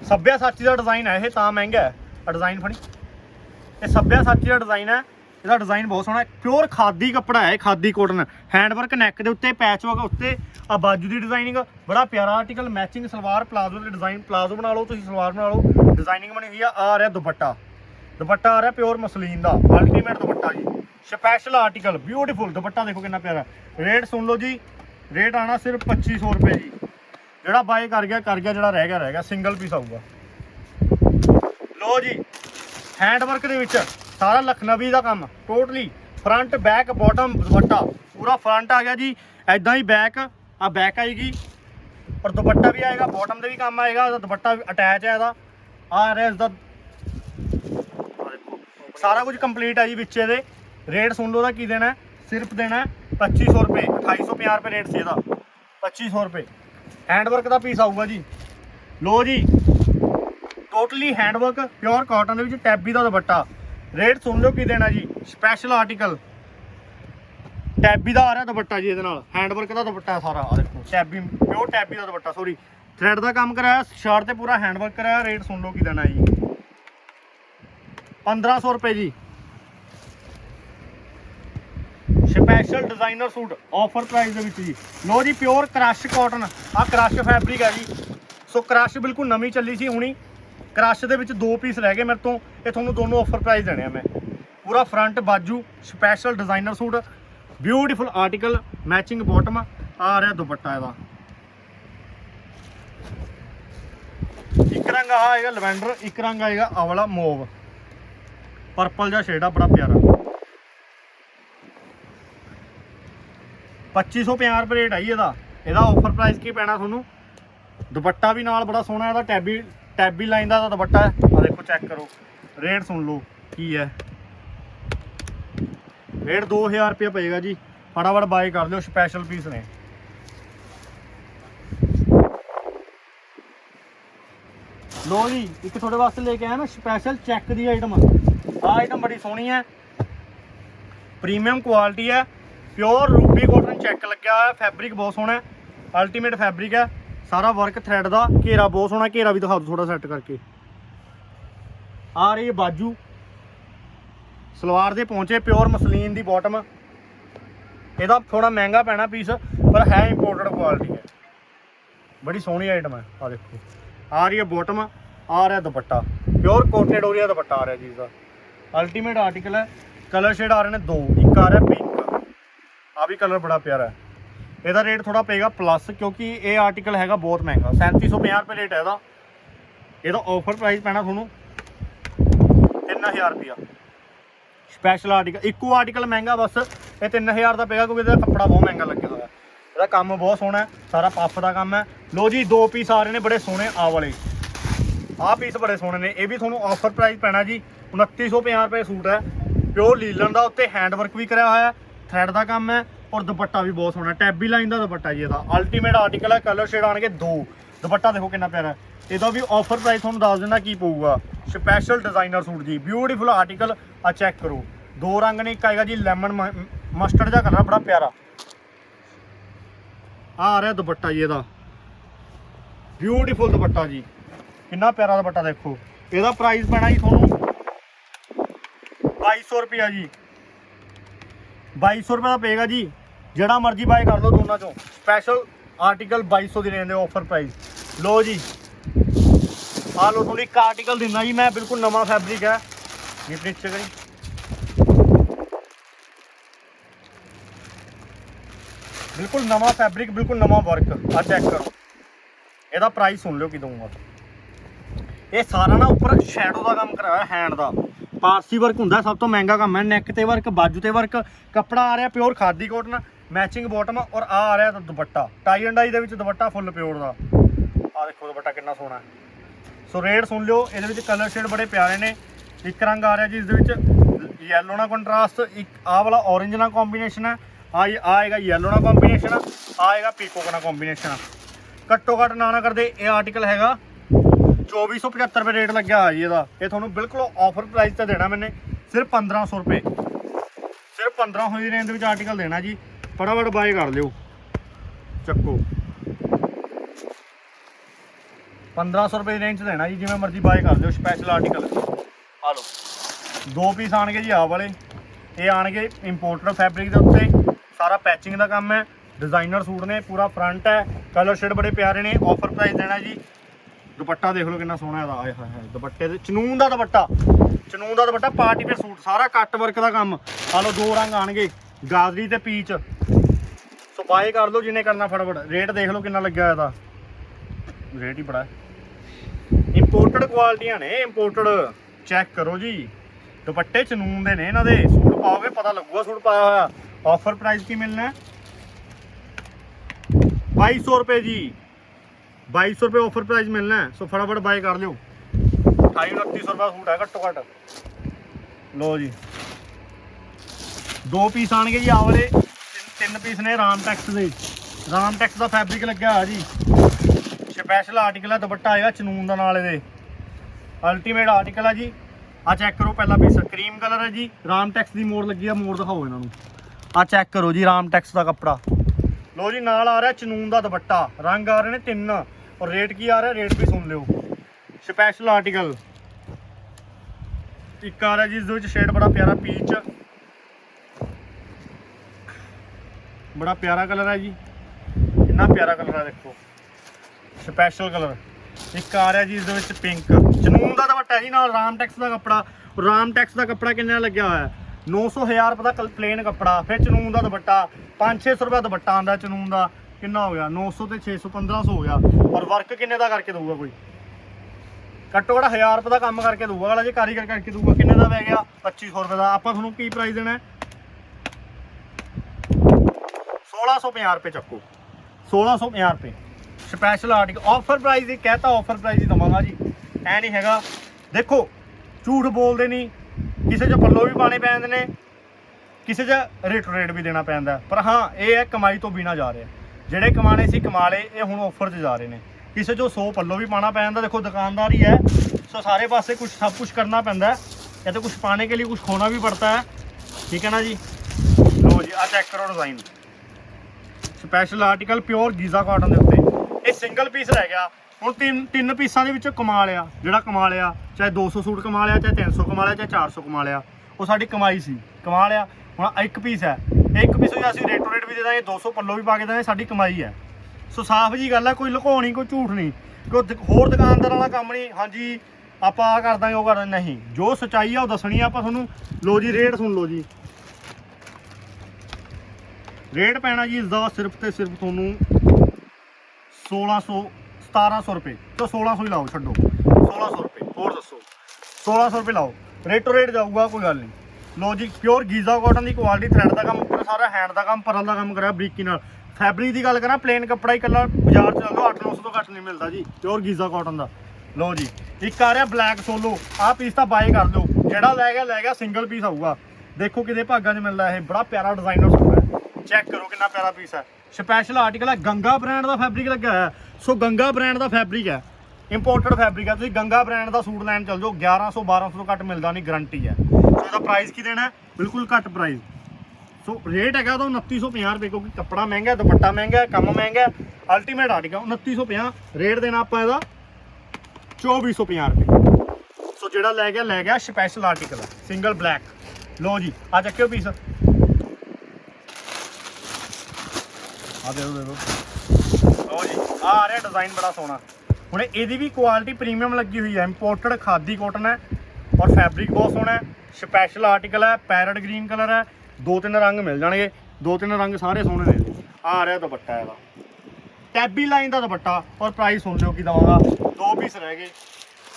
ਸੱਭਿਆ ਸਾਚੀ ਦਾ ਡਿਜ਼ਾਈਨ ਹੈ ਇਹ, ਤਾਂ ਮਹਿੰਗਾ ਹੈ। ਆ ਡਿਜ਼ਾਈਨ ਫੜੀ। ਇਹ ਸੱਭਿਆ ਸਾਚੀ ਦਾ ਡਿਜ਼ਾਈਨ ਹੈ। ਇਹਦਾ ਡਿਜ਼ਾਈਨ ਬਹੁਤ ਸੋਹਣਾ ਹੈ। ਪਿਓਰ ਖਾਦੀ ਕੱਪੜਾ ਹੈ ਖਾਦੀ ਕੋਟਨ ਹੈਂਡਵਰਕ ਨੈਕ ਦੇ ਉੱਤੇ ਪੈਚ ਵਰਕ ਉੱਤੇ ਆ ਬਾਜੂ ਦੀ ਡਿਜ਼ਾਈਨਿੰਗ ਬੜਾ ਪਿਆਰਾ ਆਰਟੀਕਲ ਮੈਚਿੰਗ ਸਲਵਾਰ ਪਲਾਜ਼ੋ ਦੇ ਡਿਜ਼ਾਈਨ ਪਲਾਜ਼ੋ ਬਣਾ ਲਓ, ਤੁਸੀਂ ਸਲਵਾਰ ਬਣਾ ਲਓ। ਡਿਜ਼ਾਈਨਿੰਗ ਬਣੀ ਹੋਈ ਆ ਆ ਰਿਹਾ ਦੁਪੱਟਾ। ਦੁਪੱਟਾ ਆ ਰਿਹਾ ਪਿਓਰ ਮਸਲੀਨ ਦਾ ਅਲਟੀਮੇਟ ਦੁਪੱਟਾ ਜੀ। ਸਪੈਸ਼ਲ ਆਰਟੀਕਲ ਬਿਊਟੀਫੁਲ ਦੁਪੱਟਾ ਦੇਖੋ ਕਿੰਨਾ ਪਿਆਰਾ। ਰੇਟ ਸੁਣ ਲਓ ਜੀ ਰੇਟ ਆਣਾ ਸਿਰਫ 2500 ਰੁਪਏ ਜੀ। ਜਿਹੜਾ ਬਾਏ ਕਰ ਗਿਆ ਕਰ ਗਿਆ, ਜਿਹੜਾ ਰਹਿ ਗਿਆ ਰਹਿ ਗਿਆ ਸਿੰਗਲ ਪੀਸ ਆਊਗਾ। ਲੋ ਜੀ ਹੈਂਡ ਵਰਕ ਦੇ ਵਿੱਚ ਸਾਰਾ ਲਖਨਵੀ ਦਾ ਕੰਮ totally front back bottom dupatta, ਪੂਰਾ ਫਰੰਟ ਆ ਗਿਆ ਜੀ ਐਦਾਂ ਹੀ ਬੈਕ ਆ ਬੈਕ ਆਏਗੀ, ਔਰ ਦੁਪੱਟਾ ਵੀ ਆਏਗਾ ਬਾਟਮ ਦੇ ਵੀ ਕੰਮ ਆਏਗਾ, ਉਹਦਾ ਦੁਪੱਟਾ ਅਟੈਚ ਹੈ ਇਹਦਾ ਆ ਰਿਹਾ ਇਸ ਦਾ ਆਹ ਦੇਖੋ। ਸਾਰਾ ਕੁਝ ਕੰਪਲੀਟ ਹੈ ਜੀ ਵਿੱਚ ਇਹਦੇ ਰੇਟ ਸੁਣ ਲਓ ਦਾ ਕੀ ਦੇਣਾ, ਸਿਰਫ ਦੇਣਾ ਹੈ 2500 ਰੁਪਏ 2850 ਰੁਪਏ ਰੇਟ ਸੀ ਇਹਦਾ 2500 ਰੁਪਏ ਹੈਂਡਵਰਕ ਦਾ ਪੀਸ ਆਊਗਾ ਜੀ ਲੋ ਜੀ ਟੋਟਲੀ ਹੈਂਡਵਰਕ ਪਿਓਰ ਕਾਟਨ ਦੇ ਵਿੱਚ ਟੈਬੀ ਦਾ ਦੁਪੱਟਾ ਰੇਟ ਸੁਣ ਲਓ ਕੀ ਦੇਣਾ ਜੀ ਸਪੈਸ਼ਲ ਆਰਟੀਕਲ ਟੈਬੀ ਦਾ ਆ ਰਿਹਾ ਦੁਪੱਟਾ ਜੀ ਇਹਦੇ ਨਾਲ ਹੈਂਡਵਰਕ ਦਾ ਦੁਪੱਟਾ ਸਾਰਾ ਆ ਦੇਖੋ, ਟੈਬੀ ਪਿਓਰ ਟੈਬੀ ਦਾ ਦੁਪੱਟਾ ਸੌਰੀ ਥ੍ਰੈਡ ਦਾ ਕੰਮ ਕਰਾਇਆ ਸ਼ਰਟ ਤੇ ਪੂਰਾ ਹੈਂਡਵਰਕ ਕਰਾਇਆ, ਰੇਟ ਸੁਣ ਲਓ ਕੀ ਦੇਣਾ ਜੀ। 1500 ਰੁਪਏ ਜੀ। Special designer suit offer price ਦੇ ਵਿੱਚ ਜੀ। ਲੋ ਜੀ ਪਿਓਰ ਕ੍ਰਸ਼ ਕਾਟਨ ਆ ਕ੍ਰਸ਼ ਫੈਬਰਿਕ ਹੈ ਜੀ। ਸੋ ਕ੍ਰਸ਼ ਬਿਲਕੁਲ ਨਵੀਂ ਚੱਲੀ ਸੀ ਹੁਣੀ। ਕ੍ਰਸ਼ ਦੇ ਵਿੱਚ ਦੋ ਪੀਸ ਰਹਿ ਗਏ ਮੇਰੇ ਤੋਂ। ਇਹ ਤੁਹਾਨੂੰ ਦੋਨੋਂ ਆਫਰ ਪ੍ਰਾਈਸ ਦੇਣੇ ਆ ਮੈਂ। ਪੂਰਾ ਫਰੰਟ ਬਾਜੂ special designer suit beautiful article matching bottom ਆ ਰਿਹਾ ਦੁਪੱਟਾ ਇਹਦਾ। ਇੱਕ ਰੰਗ ਆਏਗਾ ਲਵੈਂਡਰ, ਇੱਕ ਰੰਗ ਆਏਗਾ ਆ ਮੋਵ। ਪਰਪਲ ਜਿਹਾ ਸ਼ੇਡ ਆ, ਬੜਾ ਪਿਆਰਾ। 2550 ਰੁਪਏ ਰੇਟ ਆਈ ਇਹਦਾ। ਇਹਦਾ ਆਫਰ ਪ੍ਰਾਈਸ ਕੀ ਪੈਣਾ ਤੁਹਾਨੂੰ? ਦੁਪੱਟਾ ਵੀ ਨਾਲ ਬੜਾ ਸੋਹਣਾ, ਇਹਦਾ ਟੈਬੀ ਟੈਬੀ ਲਾਈਨ ਦਾ ਤਾਂ ਦੁਪੱਟਾ ਹੈ। ਆ ਦੇਖੋ ਚੈੱਕ ਕਰੋ। ਰੇਟ ਸੁਣ ਲਓ, ਕੀ ਹੈ। ਰੇਟ 2000 ਰੁਪਏ ਪਏਗਾ ਜੀ। ਫਟਾਫਟ ਬਾਏ ਕਰ ਲਿਓ ਸਪੈਸ਼ਲ ਪੀਸ ਨੇ। ਲੋ ਜੀ, ਇੱਕ ਤੁਹਾਡੇ ਵਾਸਤੇ ਲੈ ਕੇ ਆਇਆ ਮੈਂ ਸਪੈਸ਼ਲ ਚੈੱਕ ਦੀ ਆਈਟਮ ਆ ਆਈਟਮ ਬੜੀ ਸੋਹਣੀ ਹੈ। ਪ੍ਰੀਮੀਅਮ ਕੁਆਲਿਟੀ ਹੈ। ਪਿਓਰ ਰੂਬੀ ਕਾਟਨ ਚੈੱਕ ਲੱਗਿਆ ਹੋਇਆ ਫੈਬਰਿਕ ਬਹੁਤ ਸੋਹਣਾ ਹੈ। ਅਲਟੀਮੇਟ ਫੈਬਰਿਕ ਹੈ। ਸਾਰਾ ਵਰਕ ਥ੍ਰੈਡ ਦਾ, ਘੇਰਾ ਬਹੁਤ ਸੋਹਣਾ, ਘੇਰਾ ਵੀ ਦਿਖਾ ਦਿਓ ਥੋੜਾ ਸੈੱਟ ਕਰਕੇ। ਆ ਰਹੀ ਹੈ ਬਾਜੂ। ਸਲਵਾਰ ਦੇ ਪਹੁੰਚੇ ਪਿਓਰ ਮਸਲੀਨ ਦੀ ਬਾਟਮ ਇਹਦਾ ਥੋੜਾ ਮਹਿੰਗਾ ਪੈਣਾ ਪੀਸ ਪਰ ਹੈ ਇੰਪੋਰਟਡ ਕੁਆਲਿਟੀ ਹੈ। ਬੜੀ ਸੋਹਣੀ ਆਈਟਮ ਹੈ ਆ ਦੇਖੋ। ਆ ਰਹੀ ਹੈ ਬਾਟਮ ਆ ਰਿਹਾ ਦੁਪੱਟਾ। ਪਿਓਰ ਕੋਟਡ ਹੋ ਦੁਪੱਟਾ ਆ ਰਿਹਾ ਜੀ ਦਾ ਅਲਟੀਮੇਟ ਆਰਟੀਕਲ ਹੈ। ਕਲਰ ਸ਼ੇਡ ਆ ਰਹੇ ਨੇ ਦੋ, ਇੱਕ ਆ ਰਿਹਾ ਪਿੰਕ ਆ ਵੀ ਕਲਰ ਬੜਾ ਪਿਆਰਾ ਹੈ। ਇਹਦਾ ਰੇਟ ਥੋੜਾ ਪਏਗਾ ਪਲੱਸ ਕਿਉਂਕਿ ਇਹ ਆਰਟੀਕਲ ਹੈਗਾ ਬਹੁਤ ਮਹਿੰਗਾ। 3750 ਰੁਪਏ ਰੇਟ ਹੈ ਇਹਦਾ। ਇਹਦਾ ਆਫਰ ਪ੍ਰਾਈਸ ਪੈਣਾ ਤੁਹਾਨੂੰ 3000 ਰੁਪਿਆ ਸਪੈਸ਼ਲ ਆਰਟੀਕਲ ਇੱਕੋ ਆਰਟੀਕਲ ਮਹਿੰਗਾ ਬਸ, ਇਹ 3000 ਦਾ ਪਏਗਾ ਕਿਉਂਕਿ ਇਹਦਾ ਕੱਪੜਾ ਬਹੁਤ ਮਹਿੰਗਾ ਲੱਗਿਆ ਹੋਇਆ। ਇਹਦਾ ਕੰਮ ਬਹੁਤ ਸੋਹਣਾ ਹੈ, ਸਾਰਾ ਪੱਫ ਦਾ ਕੰਮ ਹੈ। ਲੋ ਜੀ, ਦੋ ਪੀਸ ਆ ਰਹੇ ਨੇ ਬੜੇ ਸੋਹਣੇ ਆ ਵਾਲੇ। ਆਹ ਪੀਸ ਬੜੇ ਸੋਹਣੇ ਨੇ, ਇਹ ਵੀ ਤੁਹਾਨੂੰ ਆਫਰ ਪ੍ਰਾਈਸ ਪੈਣਾ ਜੀ। 2950 ਰੁਪਏ ਸੂਟ ਹੈ। ਪਿਓਰ ਲੀਲਨ ਦਾ ਉੱਤੇ ਹੈਂਡ ਵਰਕ ਵੀ ਕਰਿਆ ਹੋਇਆ ਹੈ ਥ੍ਰੈਡ ਦਾ ਕੰਮ ਹੈ। ਔਰ ਦੁਪੱਟਾ ਵੀ ਬਹੁਤ ਸੋਹਣਾ, ਟੈਬੀ ਲਾਈਨ ਦਾ ਦੁਪੱਟਾ ਜੀ ਇਹਦਾ। ਅਲਟੀਮੇਟ ਆਰਟੀਕਲ ਹੈ ਕਲਰ ਸ਼ੇਡ ਆਣਗੇ ਦੋ। ਦੁਪੱਟਾ ਦੇਖੋ ਕਿੰਨਾ ਪਿਆਰਾ ਇਹਦਾ ਵੀ ਆਫਰ ਪ੍ਰਾਈਸ ਤੁਹਾਨੂੰ ਦੱਸ ਦਿੰਦਾ ਕੀ ਪਊਗਾ। ਸਪੈਸ਼ਲ ਡਿਜ਼ਾਈਨਰ ਸੂਟ ਜੀ ਬਿਊਟੀਫੁਲ ਆਰਟੀਕਲ ਆ ਚੈੱਕ ਕਰੋ। ਦੋ ਰੰਗ ਨੇ, ਇੱਕ ਆਏਗਾ ਜੀ ਲੈਮਨ ਮਸਟਰਡ ਜਿਹਾ ਕਲਰ ਬੜਾ ਪਿਆਰਾ। ਆ ਆ ਰਿਹਾ ਦੁਪੱਟਾ ਜੀ ਇਹਦਾ। ਬਿਊਟੀਫੁਲ ਦੁਪੱਟਾ ਜੀ। ਕਿੰਨਾ ਪਿਆਰਾ ਦੁਪੱਟਾ ਦੇਖੋ। ਇਹਦਾ ਪ੍ਰਾਈਸ ਪੈਣਾ ਜੀ ਤੁਹਾਨੂੰ 2200 ਰੁਪਿਆ ਜੀ। 2200 ਰੁਪਏ ਦਾ ਪਏਗਾ ਜੀ। ਜਿਹੜਾ ਮਰਜ਼ੀ ਬਾਏ ਕਰ ਲਓ ਦੋਨਾਂ ਚੋਂ। ਸਪੈਸ਼ਲ ਆਰਟੀਕਲ 2200 ਦੀ ਰੇਂਜ ਦੇ ਆਫਰ ਪ੍ਰਾਈਸ ਲੋ ਜੀ। ਆ ਲੋ ਤੁਹਾਨੂੰ ਇੱਕ ਆਰਟੀਕਲ ਦਿੰਦਾ ਜੀ, ਮੈਂ ਬਿਲਕੁਲ ਨਵਾਂ ਫੈਬਰਿਕ ਹੈ। ਇਹ ਪਿਕਚਰ ਕਰੀ। ਬਿਲਕੁਲ ਨਵਾਂ ਫੈਬਰਿਕ ਬਿਲਕੁਲ ਨਵਾਂ ਵਰਕ ਆ ਚੈੱਕ ਕਰੋ। ਇਹਦਾ ਪ੍ਰਾਈਸ ਸੁਣ ਲਿਓ ਕੀ ਦਊਂਗਾ ਇਹ ਸਾਰਾ ਨਾ ਉੱਪਰ ਸ਼ੈਡੋ ਦਾ ਕੰਮ ਕਰਾਇਆ ਹੈਂਡ ਦਾ। ਪਾਰਸੀ ਵਰਕ ਹੁੰਦਾ, ਸਭ ਤੋਂ ਮਹਿੰਗਾ ਕੰਮ ਹੈ। ਨੈਕ ਤੇ ਵਰਕ ਬਾਜੂ ਤੇ ਵਰਕ ਕੱਪੜਾ ਆ ਰਿਹਾ pure khadi cotton matching bottom ਔਰ ਆ ਆ ਰਿਹਾ ਦੁਪੱਟਾ। ਟਾਈ ਐਂਡ ਡਾਈ ਦੇ ਵਿੱਚ ਦੁਪੱਟਾ ਫੁੱਲ ਪਿਓਰ ਦਾ। ਆ ਦੇਖੋ ਦੁਪੱਟਾ ਕਿੰਨਾ ਸੋਹਣਾ ਸੋ ਰੇਟ ਸੁਣ ਲਿਓ, ਇਹਦੇ ਵਿੱਚ ਕਲਰ ਸ਼ੇਡ ਬੜੇ ਪਿਆਰੇ ਨੇ। ਇੱਕ ਰੰਗ ਆ ਰਿਹਾ ਜੀ, ਇਸ ਦੇ ਵਿੱਚ ਯੈਲੋ ਨਾਲ ਕੰਟਰਾਸਟ ਇੱਕ ਆਹ ਵਾਲਾ orange ਨਾਲ ਕੰਬੀਨੇਸ਼ਨ ਹੈ। ਆ ਆਏਗਾ ਯੈਲੋ ਨਾਲ ਕੰਬੀਨੇਸ਼ਨ ਆਏਗਾ ਪੀਕੋਕ ਨਾਲ ਕੰਬੀਨੇਸ਼ਨ ਘੱਟੋ ਘੱਟ ਨਾ ਨਾ ਕਰਦੇ, ਇਹ ਆਰਟੀਕਲ ਹੈਗਾ 2475 ਰੁਪਏ ਰੇਟ ਲੱਗਿਆ ਹੋਇਆ ਜੀ ਇਹਦਾ। ਇਹ ਤੁਹਾਨੂੰ ਬਿਲਕੁਲ ਆਫਰ ਪ੍ਰਾਈਸ ਤੇ ਦੇਣਾ ਮੈਨੇ, ਸਿਰਫ 1500 ਰੁਪਏ। ਸਿਰਫ 1500 ਦੀ ਰੇਂਜ ਦੇ ਵਿੱਚ ਆਰਟੀਕਲ ਦੇਣਾ ਜੀ। ਫਟਾਫਟ ਬਾਏ ਕਰ ਲਿਓ। ਚੱਕੋ। 1500 ਰੁਪਏ ਦੀ ਰੇਂਜ 'ਚ ਦੇਣਾ ਜੀ, ਜਿਵੇਂ ਮਰਜ਼ੀ ਬਾਏ ਕਰ ਲਿਓ ਸਪੈਸ਼ਲ ਆਰਟੀਕਲ ਆ ਲਓ। ਦੋ ਪੀਸ ਆਣਗੇ ਜੀ ਆ ਵਾਲੇ। ਇਹ ਆਣਗੇ ਇੰਪੋਰਟਡ ਫੈਬਰਿਕ ਦੇ ਉੱਤੇ। ਸਾਰਾ ਪੈਚਿੰਗ ਦਾ ਕੰਮ ਹੈ। ਡਿਜ਼ਾਈਨਰ ਸੂਟ ਨੇ, ਪੂਰਾ ਫਰੰਟ ਹੈ। ਕਲਰ ਸ਼ੇਡ ਬੜੇ ਪਿਆਰੇ ਨੇ। ਆਫਰ ਪ੍ਰਾਈਸ ਦੇਣਾ ਜੀ। ਦੁਪੱਟਾ ਦੇਖ ਲਓ ਕਿੰਨਾ ਸੋਹਣਾ ਇਹਦਾ, ਆਏ ਹਾਏ ਹਾਏ, ਦੁਪੱਟੇ ਦੇ, ਚਨੂਨ ਦਾ ਦੁਪੱਟਾ, ਚਨੂਨ ਦਾ ਦੁਪੱਟਾ, ਪਾਰਟੀ ਵੇਅਰ ਸੂਟ, ਸਾਰਾ ਕੱਟ ਵਰਕ ਦਾ ਕੰਮ। ਆ ਲਓ, ਦੋ ਰੰਗ ਆਣਗੇ, ਗਾਜ਼ਰੀ ਤੇ ਪੀਚ ਸੋ ਬਾਏ ਕਰ ਲਓ ਜਿਹਨੇ ਕਰਨਾ ਫਟਾਫਟ ਰੇਟ ਦੇਖ ਲਓ ਕਿੰਨਾ ਲੱਗਿਆ ਇਹਦਾ। ਰੇਟ ਹੀ ਬੜਾ ਇੰਪੋਰਟਡ ਕੁਆਲਿਟੀਆਂ ਨੇ ਇੰਪੋਰਟਡ ਚੈੱਕ ਕਰੋ ਜੀ। ਦੁਪੱਟੇ ਚਨੂਨ ਦੇ ਨੇ ਇਹਨਾਂ ਦੇ, ਸੂਟ ਪਾਓਗੇ ਪਤਾ ਲੱਗੂਗਾ ਸੂਟ ਪਾਇਆ ਹੋਇਆ। ਆਫਰ ਪ੍ਰਾਈਸ ਕੀ ਮਿਲਣਾ ਹੈ? 2200 ਰੁਪਏ ਜੀ। 2200 ਰੁਪਏ ਆਫਰ ਪ੍ਰਾਈਸ ਮਿਲਣਾ ਹੈ, ਸੋ ਫਟਾਫਟ ਬਾਏ ਕਰ ਲਿਓ। 28 2900 ਰੁਪਏ ਸੂਟ ਹੈ ਘੱਟੋ ਘੱਟ। ਲੋ ਜੀ। ਦੋ ਪੀਸ ਆਣਗੇ ਜੀ ਆਹ ਵਾਲੇ, ਤਿੰਨ- ਤਿੰਨ ਪੀਸ ਨੇ ਰਾਮ ਟੈਕਸ ਦੇ। ਰਾਮ ਟੈਕਸ ਦਾ ਫੈਬਰਿਕ ਲੱਗਿਆ ਆ ਜੀ। ਸਪੈਸ਼ਲ ਆਰਟੀਕਲ ਹੈ ਦੁਪੱਟਾ ਆਏਗਾ ਚਨੂਨ ਦਾ ਨਾਲ ਇਹਦੇ। ਅਲਟੀਮੇਟ ਆਰਟੀਕਲ ਹੈ ਜੀ। ਆ ਚੈੱਕ ਕਰੋ ਪਹਿਲਾ ਪੀਸ ਕਰੀਮ ਕਲਰ ਹੈ ਜੀ। ਰਾਮ ਟੈਕਸ ਦੀ ਮੋੜ ਲੱਗੀ ਆ, ਮੋੜ ਦਿਖਾਓ ਇਹਨਾਂ ਨੂੰ। ਆ ਚੈੱਕ ਕਰੋ ਜੀ ਰਾਮ ਟੈਕਸ ਦਾ ਕੱਪੜਾ। ਲੋ ਜੀ, ਨਾਲ ਆ ਰਿਹਾ ਚਨੂਨ ਦਾ ਦੁਪੱਟਾ। ਰੰਗ ਆ ਰਹੇ ਨੇ ਤਿੰਨ। ਔਰ ਰੇਟ ਕੀ ਆ ਰਿਹਾ? ਰੇਟ ਵੀ ਸੁਣ ਲਿਓ। ਸਪੈਸ਼ਲ ਆਰਟੀਕਲ ਇੱਕ ਆ ਰਿਹਾ ਜੀ, ਇਸ ਦੇ ਵਿੱਚ ਸ਼ੇਡ ਬੜਾ ਪਿਆਰਾ ਪੀਚ ਬੜਾ ਪਿਆਰਾ ਕਲਰ ਹੈ ਜੀ। ਇੰਨਾ ਪਿਆਰਾ ਕਲਰ ਹੈ ਦੇਖੋ। ਸਪੈਸ਼ਲ ਕਲਰ ਇੱਕ ਆ ਰਿਹਾ ਜੀ, ਇਸ ਦੇ ਵਿੱਚ ਪਿੰਕ ਜਨੂਨ ਦਾ ਦੁਪੱਟਾ ਜੀ, ਨਾਲ ਰਾਮ ਟੈਕਸ ਦਾ ਕੱਪੜਾ। ਰਾਮ ਟੈਕਸ ਦਾ ਕੱਪੜਾ ਕਿੰਨਾ ਲੱਗਿਆ ਹੋਇਆ ਹੈ? 900 1000 ਰੁਪਏ ਦਾ ਪਲੇਨ ਕੱਪੜਾ। ਫਿਰ ਚਨੂਨ ਦਾ ਦੁਪੱਟਾ। 5-600 ਰੁਪਏ ਦਾ ਦੁਪੱਟਾ ਆਂਦਾ ਚਨੂਨ ਦਾ। ਕਿੰਨਾ ਹੋ ਗਿਆ? 900 ਤੇ 600 1500 ਹੋ ਗਿਆ। ਔਰ ਵਰਕ ਕਿੰਨੇ ਦਾ ਕਰਕੇ ਦਊਗਾ ਕੋਈ? ਘੱਟੋ ਘੱਟ 1000 ਰੁਪਏ ਦਾ ਕੰਮ ਕਰਕੇ ਦਊਗਾ। ਅਗਲਾ ਜੇ ਕਾਰੀਗਰ ਕਰਕੇ ਦਊਗਾ, ਕਿੰਨੇ ਦਾ ਪੈ ਗਿਆ? 2500 ਰੁਪਏ ਦਾ। ਆਪਾਂ ਤੁਹਾਨੂੰ ਕੀ ਪ੍ਰਾਈਸ ਦੇਣਾ ਹੈ? 1650 ਰੁਪਏ ਚੱਕੋ। 1650 ਰੁਪਏ। ਸਪੈਸ਼ਲ ਆਰਟੀਕਲ ਆਫਰ ਪ੍ਰਾਈਸ ਹੀ ਕਹਤਾ ਆਫਰ ਪ੍ਰਾਈਸ ਹੀ ਦਵਾਂਗਾ ਜੀ। ਐ ਨਹੀਂ ਹੈਗਾ। ਦੇਖੋ, ਝੂਠ ਬੋਲਦੇ ਨਹੀਂ। ਕਿਸੇ 'ਚ ਪੱਲੋ ਵੀ ਪਾਣੇ ਪੈਂਦੇ ਨੇ। ਕਿਸੇ 'ਚ ਰੇਟ ਰੇਟ ਵੀ ਦੇਣਾ ਪੈਂਦਾ। ਪਰ ਹਾਂ, ਇਹ ਹੈ ਕਮਾਈ ਤੋਂ ਬਿਨਾ ਜਾ ਰਿਹਾ। ਜਿਹੜੇ ਕਮਾਣੇ ਸੀ ਕਮਾ ਲਏ ਇਹ ਹੁਣ ਆਫਰ 'ਚ ਜਾ ਰਹੇ ਨੇ ਕਿਸੇ 'ਚੋਂ 100 ਪੱਲੋ ਵੀ ਪਾਣਾ ਪੈਂਦਾ ਦੇਖੋ ਦੁਕਾਨਦਾਰੀ ਹੈ ਸੋ ਸਾਰੇ ਪਾਸੇ ਕੁਝ ਸਭ ਕੁਝ ਕਰਨਾ ਪੈਂਦਾ ਹੈ या तो कुछ पाने के लिए कुछ खोना भी पड़ता है ठीक है ना जी लो जी आ चेक करो design special article pure Giza cotton ਦੇ ਉੱਤੇ ਇਹ ਸਿੰਗਲ ਪੀਸ ਰਹਿ ਗਿਆ ਹੁਣ ਤਿੰਨ ਤਿੰਨ ਪੀਸਾਂ ਦੇ ਵਿੱਚੋਂ ਕਮਾ ਲਿਆ ਜਿਹੜਾ ਕਮਾ ਲਿਆ ਚਾਹੇ 200 ਸੂਟ ਕਮਾ ਲਿਆ ਚਾਹੇ 300 ਕਮਾ ਲਿਆ ਚਾਹੇ 400 ਕਮਾ ਲਿਆ ਉਹ ਸਾਡੀ ਕਮਾਈ ਸੀ ਕਮਾ ਲਿਆ ਹੁਣ ਆਹ ਇੱਕ ਪੀਸ ਹੈ ਇਹ ਇੱਕ ਪੀਸ ਨੂੰ ਅਸੀਂ ਰੇਟੋ ਰੇਟ ਵੀ ਦੇ ਦਾਂਗੇ 200 ਪੱਲੋ ਵੀ ਪਾ ਕੇ ਦਾਂਗੇ, ਸਾਡੀ ਕਮਾਈ ਹੈ। ਸੋ ਸਾਫ਼ ਜੀ ਗੱਲ ਹੈ, ਕੋਈ ਲੁਕਾਉਣੀ ਕੋਈ ਝੂਠ ਨਹੀਂ। ਕੋਈ ਹੋਰ ਦੁਕਾਨਦਾਰ ਵਾਲਾ ਕੰਮ ਨਹੀਂ, ਹਾਂਜੀ, ਆਪਾਂ ਆ ਕਰ ਦਾਂਗੇ, ਉਹ ਕਰ ਨਹੀਂ। ਜੋ ਸਚਾਈ ਆ, ਉਹ ਦੱਸਣੀ ਆ, ਆਪਾਂ ਤੁਹਾਨੂੰ। ਲੋ ਜੀ, ਰੇਟ ਸੁਣ ਲਓ ਜੀ। ਰੇਟ ਪੈਣਾ ਜੀ ਇਸ ਦਾ ਸਿਰਫ ਤੇ ਸਿਰਫ ਤੁਹਾਨੂੰ 1600 1700 ਰੁਪਏ। ਤੋਂ 1600 ਹੀ ਲਾਓ, ਛੱਡੋ। 1600 ਰੁਪਏ, ਹੋਰ ਦੱਸੋ। 1600 ਰੁਪਏ ਲਾਓ। ਰੇਟੋ ਰੇਟ ਜਾਊਗਾ, ਕੋਈ ਗੱਲ ਨਹੀਂ। ਲੋ ਜੀ ਪਿਓਰ ਗੀਜ਼ਾ ਕਾਟਨ ਦੀ ਕੁਆਲਿਟੀ ਥ੍ਰੈਡ ਦਾ ਕੰਮ ਉੱਪਰ ਸਾਰਾ ਹੈਂਡ ਦਾ ਕੰਮ, ਪਰਲ ਦਾ ਕੰਮ ਕਰਿਆ, ਬਰੀਕੀ ਨਾਲ। ਫੈਬਰਿਕ ਦੀ ਗੱਲ ਕਰਾਂ ਪਲੇਨ ਕੱਪੜਾ ਹੀ ਇਕੱਲਾ ਬਾਜ਼ਾਰ ਚ ਚੱਲਦਾ 8-900 ਤੋਂ ਘੱਟ ਨਹੀਂ ਮਿਲਦਾ ਜੀ ਪਿਓਰ ਗੀਜ਼ਾ ਕਾਟਨ ਦਾ। ਲੋ ਜੀ, ਇੱਕ ਆ ਰਿਹਾ ਬਲੈਕ ਸੋਲੋ ਆਹ ਪੀਸ ਤਾਂ ਬਾਏ ਕਰ ਲਓ ਜਿਹੜਾ ਲੈ ਗਿਆ ਲੈ ਗਿਆ ਸਿੰਗਲ ਪੀਸ ਆਊਗਾ। ਦੇਖੋ ਕਿਤੇ ਭਾਗਾਂ 'ਚ ਮਿਲਦਾ ਇਹ, ਬੜਾ ਪਿਆਰਾ ਡਿਜ਼ਾਈਨਰ ਸੂਟ ਹੈ ਚੈੱਕ ਕਰੋ ਕਿੰਨਾ ਪਿਆਰਾ ਪੀਸ ਹੈ ਸਪੈਸ਼ਲ ਆਰਟੀਕਲ ਹੈ ਗੰਗਾ ਬ੍ਰਾਂਡ ਦਾ ਫੈਬਰਿਕ ਲੱਗਾ ਹੋਇਆ। ਹੈ ਸੋ ਗੰਗਾ ਬ੍ਰਾਂਡ ਦਾ ਫੈਬਰਿਕ ਹੈ ਇੰਪੋਰਟਡ ਫੈਬਰਿਕ ਹੈ ਤੁਸੀਂ ਗੰਗਾ ਬ੍ਰਾਂਡ ਦਾ ਸੂਟ ਲੈਣ ਚੱਲ ਜਾਓ 1100 1200 ਤੋਂ ਘੱਟ ਮਿਲਦਾ ਨਹੀਂ ਗਾਰੰਟੀ ਹੈ ਇਹਦਾ ਪ੍ਰਾਈਸ ਕੀ ਦੇਣਾ? ਬਿਲਕੁਲ ਘੱਟ ਪ੍ਰਾਈਸ ਸੋ ਰੇਟ ਹੈਗਾ ਉਹਦਾ 2950 ਰੁਪਏ, ਕਿਉਂਕਿ ਕੱਪੜਾ ਮਹਿੰਗਾ, ਦੁਪੱਟਾ ਮਹਿੰਗਾ, ਕੰਮ ਮਹਿੰਗਾ ਅਲਟੀਮੇਟ ਆਰਟੀਕਲ 2950 ਰੇਟ ਦੇਣਾ ਆਪਾਂ ਇਹਦਾ 2450 ਰੁਪਏ। ਸੋ ਜਿਹੜਾ ਲੈ ਗਿਆ ਲੈ ਗਿਆ ਸਪੈਸ਼ਲ ਆਰਟੀਕਲ ਸਿੰਗਲ ਬਲੈਕ ਲੋ ਜੀ, ਆ ਚੱਕਿਓ ਪੀਸ ਆ ਦੇ ਦੋ ਲੋ ਜੀ ਆ ਆ ਰਿਹਾ ਡਿਜ਼ਾਈਨ ਬੜਾ ਸੋਹਣਾ। ਹੁਣ ਇਹਦੀ ਵੀ ਕੁਆਲਿਟੀ ਪ੍ਰੀਮੀਅਮ ਲੱਗੀ ਹੋਈ ਹੈ। ਇੰਪੋਰਟਡ ਖਾਦੀ ਕਾਟਨ ਹੈ ਔਰ ਫੈਬਰਿਕ ਬਹੁਤ ਸੋਹਣਾ ਹੈ। ਸਪੈਸ਼ਲ ਆਰਟੀਕਲ ਹੈ ਪੈਰਟ ਗ੍ਰੀਨ ਕਲਰ ਹੈ, ਦੋ ਤਿੰਨ ਰੰਗ ਮਿਲ ਜਾਣਗੇ, ਦੋ ਤਿੰਨ ਰੰਗ ਸਾਰੇ ਸੋਹਣੇ ਨੇ ਆ ਰਿਹਾ ਦੁਪੱਟਾ ਇਹਦਾ। ਟੈਬੀ ਲਾਈਨ ਦਾ ਦੁਪੱਟਾ, ਔਰ ਪ੍ਰਾਈਸ ਸੁਣ ਲਿਓ ਕੀ ਦਵਾਂਗਾ। ਦੋ ਪੀਸ ਰਹਿ ਗਏ।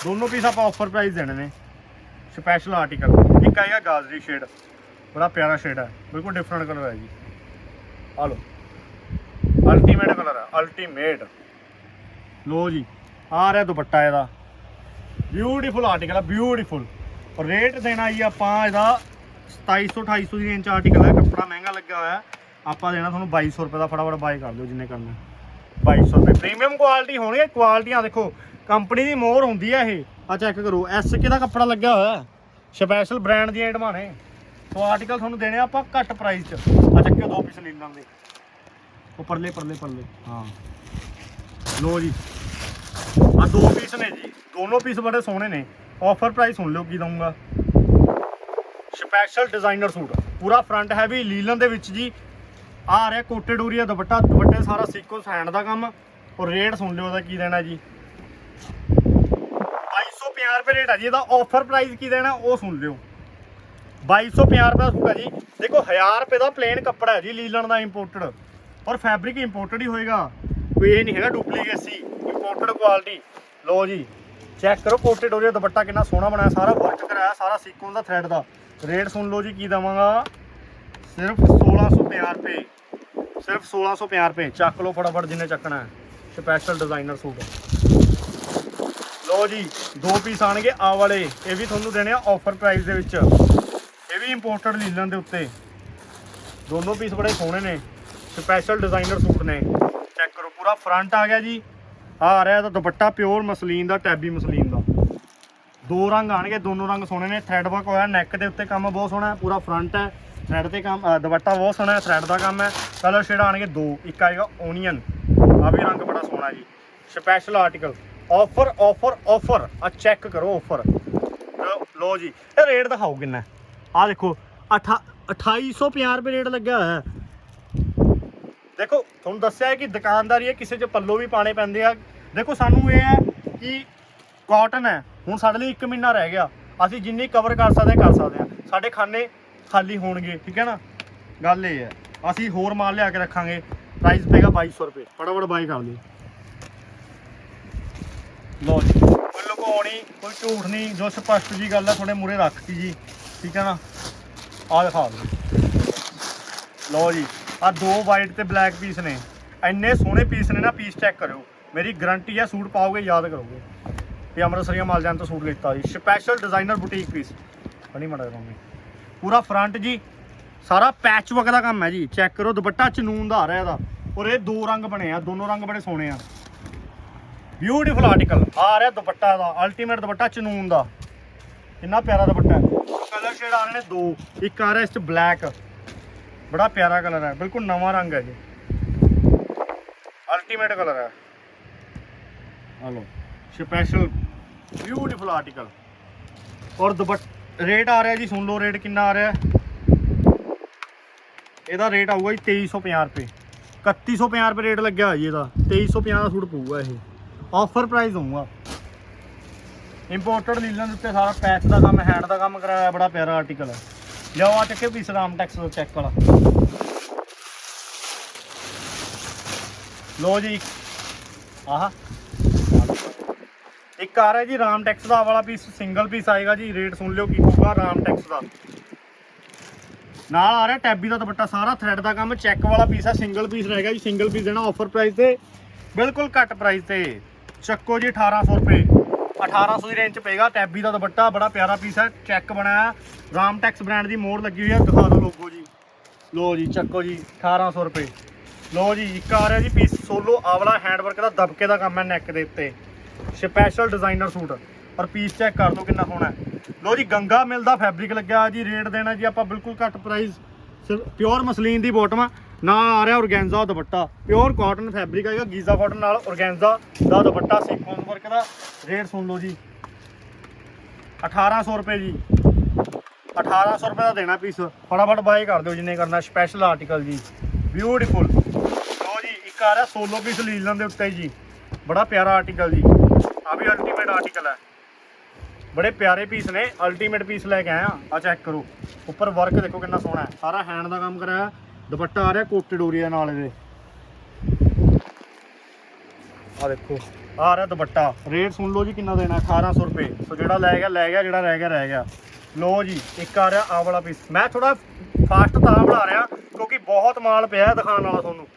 ਦੋਨੋਂ ਪੀਸ ਆਪਾਂ ਆਫਰ ਪ੍ਰਾਈਸ ਦੇਣੇ ਨੇ। Special article. ਇੱਕ ਆਏਗਾ ਗਾਜ਼ਰੀ ਸ਼ੇਡ ਬੜਾ ਪਿਆਰਾ ਸ਼ੇਡ ਹੈ। ਬਿਲਕੁਲ ਡਿਫਰੈਂਟ ਕਲਰ ਹੈ ਜੀ। ਆ ਲਓ। ਅਲਟੀਮੇਟ ਕਲਰ ਹੈ। ਅਲਟੀਮੇਟ ਲੋ ਜੀ। ਆ ਰਿਹਾ ਦੁਪੱਟਾ ਇਹਦਾ। ਬਿਊਟੀਫੁਲ ਆਰਟੀਕਲ ਹੈ। ਬਿਊਟੀਫੁਲ ਰੇਟ ਦੇਣਾ ਜੀ ਆਪਾਂ ਇਹਦਾ 2700 2800 ਦੀ ਰੇਂਜ ਆਰਟੀਕਲ ਹੈ, ਕੱਪੜਾ ਮਹਿੰਗਾ ਲੱਗਿਆ ਹੋਇਆ ਆਪਾਂ ਦੇਣਾ ਤੁਹਾਨੂੰ 2200 ਰੁਪਏ ਦਾ ਫਟਾਫਟ ਬਾਈ ਕਰ ਦਿਓ ਜਿੰਨੇ ਕਰਨਾ। 2200 ਰੁਪਏ ਪ੍ਰੀਮੀਅਮ ਕੁਆਲਿਟੀ ਹੋਣੀ ਹੈ ਕੁਆਲਿਟੀਆਂ ਦੇਖੋ ਕੰਪਨੀ ਦੀ ਮੋਹਰ ਹੁੰਦੀ ਹੈ ਇਹ। ਆ ਚੈੱਕ ਕਰੋ ਐਸ ਕੇ ਦਾ ਕੱਪੜਾ ਲੱਗਿਆ ਹੋਇਆ ਸਪੈਸ਼ਲ ਬ੍ਰਾਂਡ ਦੀਆਂ ਆਈਟਮਾਂ ਨੇ। ਸੋ ਆਰਟੀਕਲ ਤੁਹਾਨੂੰ ਦੇਣੇ ਆ ਆਪਾਂ ਘੱਟ ਪ੍ਰਾਈਸ 'ਚ। ਆ ਚੱਕਿਓ ਦੋ ਪੀਸ ਲੈ ਲਾਂਗੇ ਉਹ ਪਰਲੇ ਪਰਲੇ ਪਰਲੇ। ਹਾਂ। ਲੋ ਜੀ। ਆ ਦੋ ਪੀਸ ਨੇ ਜੀ। ਦੋਨੋਂ ਪੀਸ ਬੜੇ ਸੋਹਣੇ ਨੇ। ਆਫਰ ਪ੍ਰਾਈਸ ਸੁਣ ਲਿਓ ਕੀ ਦਊਂਗਾ। Special designer suit. ਪੂਰਾ ਫਰੰਟ ਹੈਵੀ ਲੀਲਨ ਦੇ ਵਿੱਚ ਜੀ। ਆ ਰਿਹਾ ਕੋਟੇ ਡੋਰੀਆ ਦੁਪੱਟਾ। ਦੁਪੱਟੇ ਸਾਰਾ ਸੀਕੁਐਂਸ ਹੈਂਡ ਦਾ ਕੰਮ। ਔਰ ਰੇਟ ਸੁਣ ਲਿਓ ਦਾ ਕੀ ਦੇਣਾ ਜੀ। 2250 ਰੁਪਏ ਰੇਟ ਆ ਜੀ। ਇਹਦਾ ਆਫਰ ਪ੍ਰਾਈਸ ਕੀ ਦੇਣਾ ਉਹ ਸੁਣ ਲਿਓ। 2250 ਰੁਪਏ ਦਾ ਸੂਟ ਹੈ ਜੀ। ਦੇਖੋ 1000 ਰੁਪਏ ਦਾ ਪਲੇਨ ਕੱਪੜਾ ਹੈ ਜੀ, ਲੀਲਨ ਦਾ ਇੰਪੋਰਟਡ ਔਰ ਫੈਬਰਿਕ ਇੰਪੋਰਟਡ ਹੀ ਹੋਏਗਾ। ਕੋਈ ਇਹ ਨਹੀਂ ਹੈਗਾ ਡੁਪਲੀਕੇਟ ਸੀ। ਇੰਪੋਰਟਡ ਕੁਆਲਿਟੀ ਲੋ ਜੀ। ਚੈੱਕ ਕਰੋ ਕੋਟੇ ਡੋਰੀਆ ਦੁਪੱਟਾ ਕਿੰਨਾ ਸੋਹਣਾ ਬਣਾਇਆ, ਸਾਰਾ ਵਰਕ ਕਰਾਇਆ, ਸਾਰਾ ਸੀਕੁਐਂਸ ਦਾ ਥ੍ਰੈਡ ਦਾ। ਰੇਟ ਸੁਣ ਲਓ ਜੀ ਕੀ ਦਵਾਂਗਾ। ਸਿਰਫ 1650 ਰੁਪਏ। ਸਿਰਫ 1650 ਰੁਪਏ। ਚੱਕ ਲਓ ਫਟਾਫਟ ਜਿੰਨੇ ਚੱਕਣਾ ਹੈ। Special designer suit. ਲਓ ਜੀ, ਦੋ ਪੀਸ ਆਣਗੇ ਆ ਵਾਲੇ। ਇਹ ਵੀ ਤੁਹਾਨੂੰ ਦੇਣੇ ਆ ਆਫਰ ਪ੍ਰਾਈਸ ਦੇ ਵਿੱਚ। ਇਹ ਵੀ ਇੰਪੋਰਟਡ ਲੀਲਨ ਦੇ ਉੱਤੇ। ਦੋਨੋਂ ਪੀਸ ਬੜੇ ਸੋਹਣੇ ਨੇ। ਸਪੈਸ਼ਲ ਡਿਜ਼ਾਈਨਰ ਸੂਟ ਨੇ। ਚੈੱਕ ਕਰੋ, ਪੂਰਾ ਫਰੰਟ ਆ ਗਿਆ ਜੀ। ਆ ਰਿਹਾ ਤਾਂ ਦੁਪੱਟਾ ਪਿਓਰ ਮਸਲੀਨ ਦਾ, ਟੈਬੀ ਮਸਲੀਨ ਦਾ। ਦੋ ਰੰਗ ਆਣਗੇ, ਦੋਨੋਂ ਰੰਗ ਸੋਹਣੇ ਨੇ। ਥ੍ਰੈਡ ਵਰਕ ਹੋਇਆ ਨੈਕ ਦੇ ਉੱਤੇ ਕੰਮ ਬਹੁਤ ਸੋਹਣਾ ਪੂਰਾ ਫਰੰਟ ਹੈ। ਥ੍ਰੈਡ ਤੇ ਕੰਮ ਦੁਪੱਟਾ ਬਹੁਤ ਸੋਹਣਾ ਹੈ ਥ੍ਰੈਡ ਦਾ ਕੰਮ ਹੈ। ਕਲਰ ਸ਼ੇਡ ਆਣਗੇ ਦੋ, ਇੱਕ ਆਏਗਾ ਓਨੀਅਨ ਆ ਵੀ ਰੰਗ ਬੜਾ ਸੋਹਣਾ ਜੀ। Special article offer offer offer ਆ ਚੈੱਕ ਕਰੋ ਆਫਰ ਲੋ ਜੀ। ਇਹ ਰੇਟ ਦਿਖਾਓ ਕਿੰਨਾ ਆ ਦੇਖੋ 2850 ਰੁਪਏ ਰੇਟ ਲੱਗਿਆ ਹੋਇਆ ਦੇਖੋ, ਤੁਹਾਨੂੰ ਦੱਸਿਆ ਹੈ ਕਿ ਦੁਕਾਨਦਾਰੀ ਹੈ, ਕਿਸੇ 'ਚ ਪੱਲੋ ਵੀ ਪਾਣੇ ਪੈਂਦੇ ਆ। ਦੇਖੋ, ਸਾਨੂੰ ਇਹ ਹੈ ਕਿ ਕਾਟਨ ਹੈ, ਹੁਣ ਸਾਡੇ ਲਈ 1 ਮਹੀਨਾ ਰਹਿ ਗਿਆ। ਅਸੀਂ ਜਿੰਨੀ ਕਵਰ ਕਰ ਸਕਦੇ ਹਾਂ ਕਰ ਸਕਦੇ ਹਾਂ। ਸਾਡੇ ਖਾਨੇ ਖਾਲੀ ਹੋਣਗੇ, ਠੀਕ ਹੈ ਨਾ? ਗੱਲ ਇਹ ਹੈ, ਅਸੀਂ ਹੋਰ ਮਾਲ ਲਿਆ ਕੇ ਰੱਖਾਂਗੇ। ਪ੍ਰਾਈਸ ਪਏਗਾ 2200 ਰੁਪਏ। ਫਟਾਫਟ ਬਾਈ ਕਰ ਲਿਓ। ਲੋ ਜੀ, ਕੋਈ ਲੁਕਾਉਣੀ, ਕੋਈ ਝੂਠ ਨਹੀਂ ਜੋ ਸਪਸ਼ਟ ਜੀ ਗੱਲ ਹੈ, ਤੁਹਾਡੇ ਮੂਰੇ ਰੱਖਤੀ ਜੀ, ਠੀਕ ਹੈ ਨਾ? ਆਹ ਦਿਖਾ ਦਿਓ। ਲਓ ਜੀ ਆ ਦੋ ਵਾਈਟ ਤੇ ਬਲੈਕ ਪੀਸ ਨੇ। ਇੰਨੇ ਸੋਹਣੇ ਪੀਸ ਨੇ ਨਾ ਪੀਸ ਚੈੱਕ ਕਰਿਓ। ਮੇਰੀ ਗਰੰਟੀ ਹੈ ਸੂਟ ਪਾਓਗੇ, ਯਾਦ ਕਰੋਗੇ। ਤੇ ਅੰਮ੍ਰਿਤਸਰੀਆ ਮਾਲ ਜਾਨ ਤੋਂ ਸੂਟ ਲਿੱਤਾ ਜੀ। ਸਪੈਸ਼ਲ ਡਿਜ਼ਾਈਨਰ ਬੁਟੀਕ ਪੀਸ ਬਣੀ ਮੜਾ ਰੋਂਗੇ ਪੂਰਾ ਫਰੰਟ ਜੀ, ਸਾਰਾ ਪੈਚ ਵਰਕ ਦਾ ਕੰਮ ਹੈ ਜੀ। ਚੈੱਕ ਕਰੋ, ਦੁਪੱਟਾ ਚਨੂਨ ਦਾ ਆ ਰਿਹਾ ਇਹਦਾ। ਔਰ ਇਹ ਦੋ ਰੰਗ ਬਣੇ ਆ, ਦੋਨੋਂ ਰੰਗ ਬੜੇ ਸੋਹਣੇ ਆ। ਬਿਊਟੀਫੁਲ ਆਰਟੀਕਲ ਆ ਰਿਹਾ ਦੁਪੱਟਾ ਦਾ ਅਲਟੀਮੇਟ ਦੁਪੱਟਾ ਚਨੂਨ ਦਾ। ਕਿੰਨਾ ਪਿਆਰਾ ਦੁਪੱਟਾ ਹੈ। ਕਲਰ ਸ਼ੇਡ ਆ ਰਹੇ ਨੇ ਦੋ। ਇੱਕ ਆ ਰਿਹਾ ਇਸ ਚ ਬਲੈਕ ਬੜਾ ਪਿਆਰਾ ਕਲਰ ਹੈ, ਬਿਲਕੁਲ ਨਵਾਂ ਰੰਗ ਹੈ ਜੀ। ਅਲਟੀਮੇਟ ਕਲਰ ਹੈ। ਆ ਲੋ ਸਪੈਸ਼ਲ ਬਿਊਟੀਫੁਲ ਆਰਟੀਕਲ ਔਰ ਦੁਪੱਟ ਰੇਟ ਆ ਰਿਹਾ ਜੀ, ਸੁਣ ਲਓ ਰੇਟ ਕਿੰਨਾ ਆ ਰਿਹਾ। ਇਹਦਾ ਰੇਟ ਆਊਗਾ ਜੀ 2350 ਰੁਪਏ। 3150 ਰੁਪਏ ਰੇਟ ਲੱਗਿਆ ਜੀ ਇਹਦਾ। 2350 ਦਾ ਸੂਟ ਪਊਗਾ ਇਹ। ਆਫਰ ਪ੍ਰਾਈਸ ਹੋਊਗਾ। ਇੰਪੋਰਟਡ ਲੀਲਨ ਦੇ ਉੱਤੇ ਸਾਰਾ ਪੈਚ ਦਾ ਕੰਮ ਹੈਂਡ ਦਾ ਕੰਮ ਕਰਾਇਆ, ਬੜਾ ਪਿਆਰਾ ਆਰਟੀਕਲ ਹੈ। ਲਿਆਓ ਆ ਚੱਕੇ ਪੀਸ ਰਾਮ ਟੈਕਸ ਦਾ ਚੈੱਕ ਵਾਲਾ। ਲੋ ਜੀ। ਆਹ। ਇੱਕ ਆ ਰਿਹਾ ਜੀ ਰਾਮ ਟੈਕਸ ਦਾ ਵਾਲਾ ਪੀਸ ਸਿੰਗਲ ਪੀਸ ਆਏਗਾ ਜੀ। ਰੇਟ ਸੁਣ ਲਿਓ ਕੀ ਹੋਊਗਾ ਰਾਮ ਟੈਕਸ ਦਾ। ਨਾਲ ਆ ਰਿਹਾ ਟੈਬੀ ਦਾ ਦੁਪੱਟਾ, ਸਾਰਾ ਥ੍ਰੈਡ ਦਾ ਕੰਮ ਚੈੱਕ ਵਾਲਾ ਪੀਸ ਹੈ ਸਿੰਗਲ ਪੀਸ ਰਹੇਗਾ ਜੀ। ਸਿੰਗਲ ਪੀਸ ਦੇਣਾ ਆਫਰ ਪ੍ਰਾਈਸ ਤੇ। ਬਿਲਕੁਲ ਘੱਟ ਪ੍ਰਾਈਸ ਤੇ। ਚੱਕੋ ਜੀ 1800 ਰੁਪਏ। 1800 ਦੀ ਰੇਂਜ ਚ ਪਏਗਾ। ਟੈਬੀ ਦਾ ਦੁਪੱਟਾ, ਬੜਾ ਪਿਆਰਾ ਪੀਸ ਹੈ। ਚੈੱਕ ਬਣਾਇਆ। ਰਾਮ ਟੈਕਸ ਬ੍ਰਾਂਡ ਦੀ ਮੋੜ ਲੱਗੀ ਹੋਈ ਹੈ। ਦਿਖਾ ਦਿਓ ਲੋਗੋ ਜੀ। ਲੋ ਜੀ, ਚੱਕੋ ਜੀ 1800 ਰੁਪਏ। ਲੋ ਜੀ, ਇੱਕ ਆ ਰਿਹਾ ਜੀ ਪੀਸ ਸੋਲੋ ਆਵਲਾ ਹੈਂਡਵਰਕ ਦਾ ਦਬਕੇ ਦਾ ਕੰਮ ਹੈ ਨੈਕ ਦੇ ਉੱਤੇ। Special designer suit. ਔਰ ਪੀਸ ਚੈੱਕ ਕਰ ਲਓ ਕਿੰਨਾ ਸੋਹਣਾ ਲੋ ਜੀ, ਗੰਗਾ ਮਿਲ ਦਾ ਫੈਬਰਿਕ ਲੱਗਿਆ ਜੀ। ਰੇਟ ਦੇਣਾ ਜੀ ਆਪਾਂ ਬਿਲਕੁਲ ਘੱਟ ਪ੍ਰਾਈਸ ਪਿਓਰ ਮਸਲੀਨ ਦੀ ਬੋਟਮ ਨਾਲ ਆ ਰਿਹਾ organza dupatta pure cotton fabric ਆਏਗਾ ਗੀਜ਼ਾ ਕਾਟਨ ਨਾਲ ਔਰਗੈਂਜ਼ਾ ਦਾ ਦੁਪੱਟਾ ਸੀਕੁਐਂਸ ਵਰਕ ਦਾ। ਰੇਟ ਸੁਣ ਲਓ ਜੀ। 1800 ਰੁਪਏ ਜੀ। 1800 ਰੁਪਏ ਦਾ ਦੇਣਾ ਪੀਸ ਫਟਾਫਟ ਬਾਏ ਕਰ ਦਿਓ ਜਿੰਨੇ ਕਰਨਾ ਸਪੈਸ਼ਲ ਆਰਟੀਕਲ ਜੀ। ਬਿਊਟੀਫੁਲ ਲੋ ਜੀ, ਇੱਕ ਆ ਰਿਹਾ ਸੋਲੋ ਪੀਸ ਲੀਲਨ ਦੇ ਉੱਤੇ ਜੀ। ਬੜਾ ਪਿਆਰਾ ਆਰਟੀਕਲ ਜੀ। ਆ ਵੀ ਅਲਟੀਮੇਟ ਆਰਟੀਕਲ ਹੈ ਬੜੇ ਪਿਆਰੇ ਪੀਸ ਨੇ ਅਲਟੀਮੇਟ ਪੀਸ ਲੈ ਕੇ ਆਇਆ ਆ। ਚੈੱਕ ਕਰੋ। ਉੱਪਰ ਵਰਕ ਦੇਖੋ ਕਿੰਨਾ ਸੋਹਣਾ ਹੈ। ਸਾਰਾ ਹੈਂਡ ਦਾ ਕੰਮ ਕਰਾਇਆ। ਦੁਪੱਟਾ ਆ ਰਿਹਾ ਕੋਟੇ ਡੋਰੀ ਦੇ ਨਾਲ ਇਹਦੇ। ਆ ਦੇਖੋ, ਆ ਰਿਹਾ ਦੁਪੱਟਾ। ਰੇਟ ਸੁਣ ਲਓ ਜੀ ਕਿੰਨਾ ਦੇਣਾ 1800 ਰੁਪਏ। ਸੋ ਜਿਹੜਾ ਲੈ ਗਿਆ ਲੈ ਗਿਆ, ਜਿਹੜਾ ਰਹਿ ਗਿਆ ਰਹਿ ਗਿਆ। ਲੋ ਜੀ, ਇੱਕ ਆ ਰਿਹਾ ਆ ਵਾਲਾ ਪੀਸ ਮੈਂ ਥੋੜਾ ਫਾਸਟ ਤਾਂ ਬਣਾ ਰਿਹਾ, ਕਿਉਂਕਿ ਬਹੁਤ ਮਾਲ ਪਿਆ ਹੈ ਦਿਖਾਉਣ ਵਾਲਾ ਤੁਹਾਨੂੰ।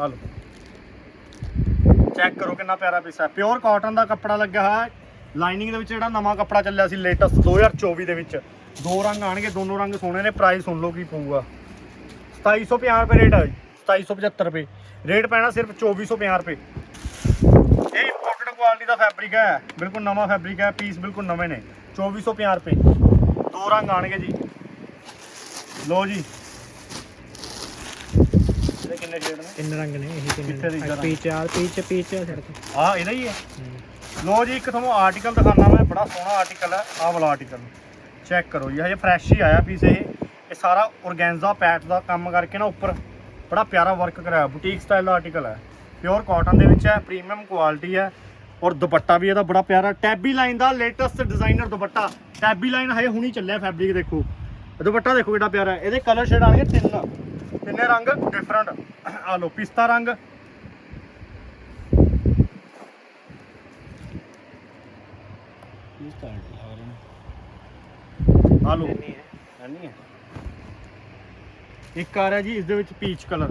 ਆ ਲਓ। ਚੈੱਕ ਕਰੋ ਕਿੰਨਾ ਪਿਆਰਾ ਪੀਸ ਹੈ। ਪਿਓਰ ਕਾਟਨ ਦਾ ਕੱਪੜਾ ਲੱਗਿਆ ਹੋਇਆ ਹੈ। ਲਾਈਨਿੰਗ ਦੇ ਵਿੱਚ ਜਿਹੜਾ ਨਵਾਂ ਕੱਪੜਾ ਚੱਲਿਆ ਸੀ ਲੇਟੈਸਟ 2024 ਦੇ ਵਿੱਚ। ਦੋ ਰੰਗ ਆਣਗੇ ਦੋਨੋਂ ਰੰਗ ਸੋਹਣੇ ਨੇ ਪ੍ਰਾਈਸ ਸੁਣ ਲਓ ਕੀ ਪਊਗਾ। 2750 ਰੁਪਏ ਰੇਟ ਹੈ ਜੀ, 2775 ਰੁਪਏ। ਰੇਟ ਪੈਣਾ ਸਿਰਫ 2450 ਰੁਪਏ। ਇਹ ਇੰਪੋਰਟਡ ਕੁਆਲਿਟੀ ਦਾ ਫੈਬਰਿਕ ਹੈ ਬਿਲਕੁਲ ਨਵਾਂ ਫੈਬਰਿਕ ਹੈ ਪੀਸ ਬਿਲਕੁਲ ਨਵੇਂ ਨੇ 2450 ਰੁਪਏ। ਦੋ ਰੰਗ ਆਣਗੇ ਜੀ। ਲੋ ਜੀ। ਇਹਦੇ ਕਿੰਨੇ ਸ਼ੇਡ ਨੇ? ਤਿੰਨ ਰੰਗ ਨੇ ਇਹੀ ਤਿੰਨ ਪੀਚ ਆ? ਪੀਚ ਪੀਚ ਆ ਸੜਕ। ਆ ਇਹਦਾ ਹੀ ਹੈ? ਲੋ ਜੀ ਇੱਕ ਤੁਹਾਨੂੰ ਆਰਟੀਕਲ ਦਿਖਾਣਾ ਮੈਂ ਬੜਾ ਸੋਹਣਾ ਆਰਟੀਕਲ ਹੈ ਆਹ ਵਾਲਾ ਆਰਟੀਕਲ ਚੈੱਕ ਕਰੋ ਜੀ, ਹਜੇ ਫਰੈਸ਼ ਹੀ ਆਇਆ ਪੀਸ ਇਹ। ਇਹ ਸਾਰਾ ਔਰਗੈਂਜ਼ਾ ਪੈਟ ਦਾ ਕੰਮ ਕਰਕੇ ਨਾ ਉੱਪਰ ਬੜਾ ਪਿਆਰਾ ਵਰਕ ਕਰਾਇਆ। ਬੁਟੀਕ ਸਟਾਈਲ ਦਾ ਆਰਟੀਕਲ ਹੈ। ਪਿਓਰ ਕਾਟਨ ਦੇ ਵਿੱਚ ਹੈ ਪ੍ਰੀਮੀਅਮ ਕੁਆਲਿਟੀ ਹੈ। ਔਰ ਦੁਪੱਟਾ ਵੀ ਇਹਦਾ ਬੜਾ ਪਿਆਰਾ। ਟੈਬੀ ਲਾਈਨ ਦਾ latest designer dupatta. Tabby line ਹਜੇ ਹੁਣੀ ਚੱਲਿਆ ਫੈਬਰਿਕ ਦੇਖੋ। ਦੁਪੱਟਾ ਦੇਖੋ ਕਿੰਨਾ ਪਿਆਰਾ ਇਹਦੇ ਕਲਰ ਸ਼ੇਡ ਆਣਗੇ ਤਿੰਨ। ਤਿੰਨੇ ਰੰਗ ਡਿਫਰੈਂਟ ਆ ਲੋ ਪਿਸਤਾ ਰੰਗ। ਆ ਲੋ ਨਹੀਂ ਹੈ। ਇੱਕ ਆ ਰਿਹਾ ਜੀ ਇਸ ਦੇ ਵਿੱਚ ਪੀਚ ਕਲਰ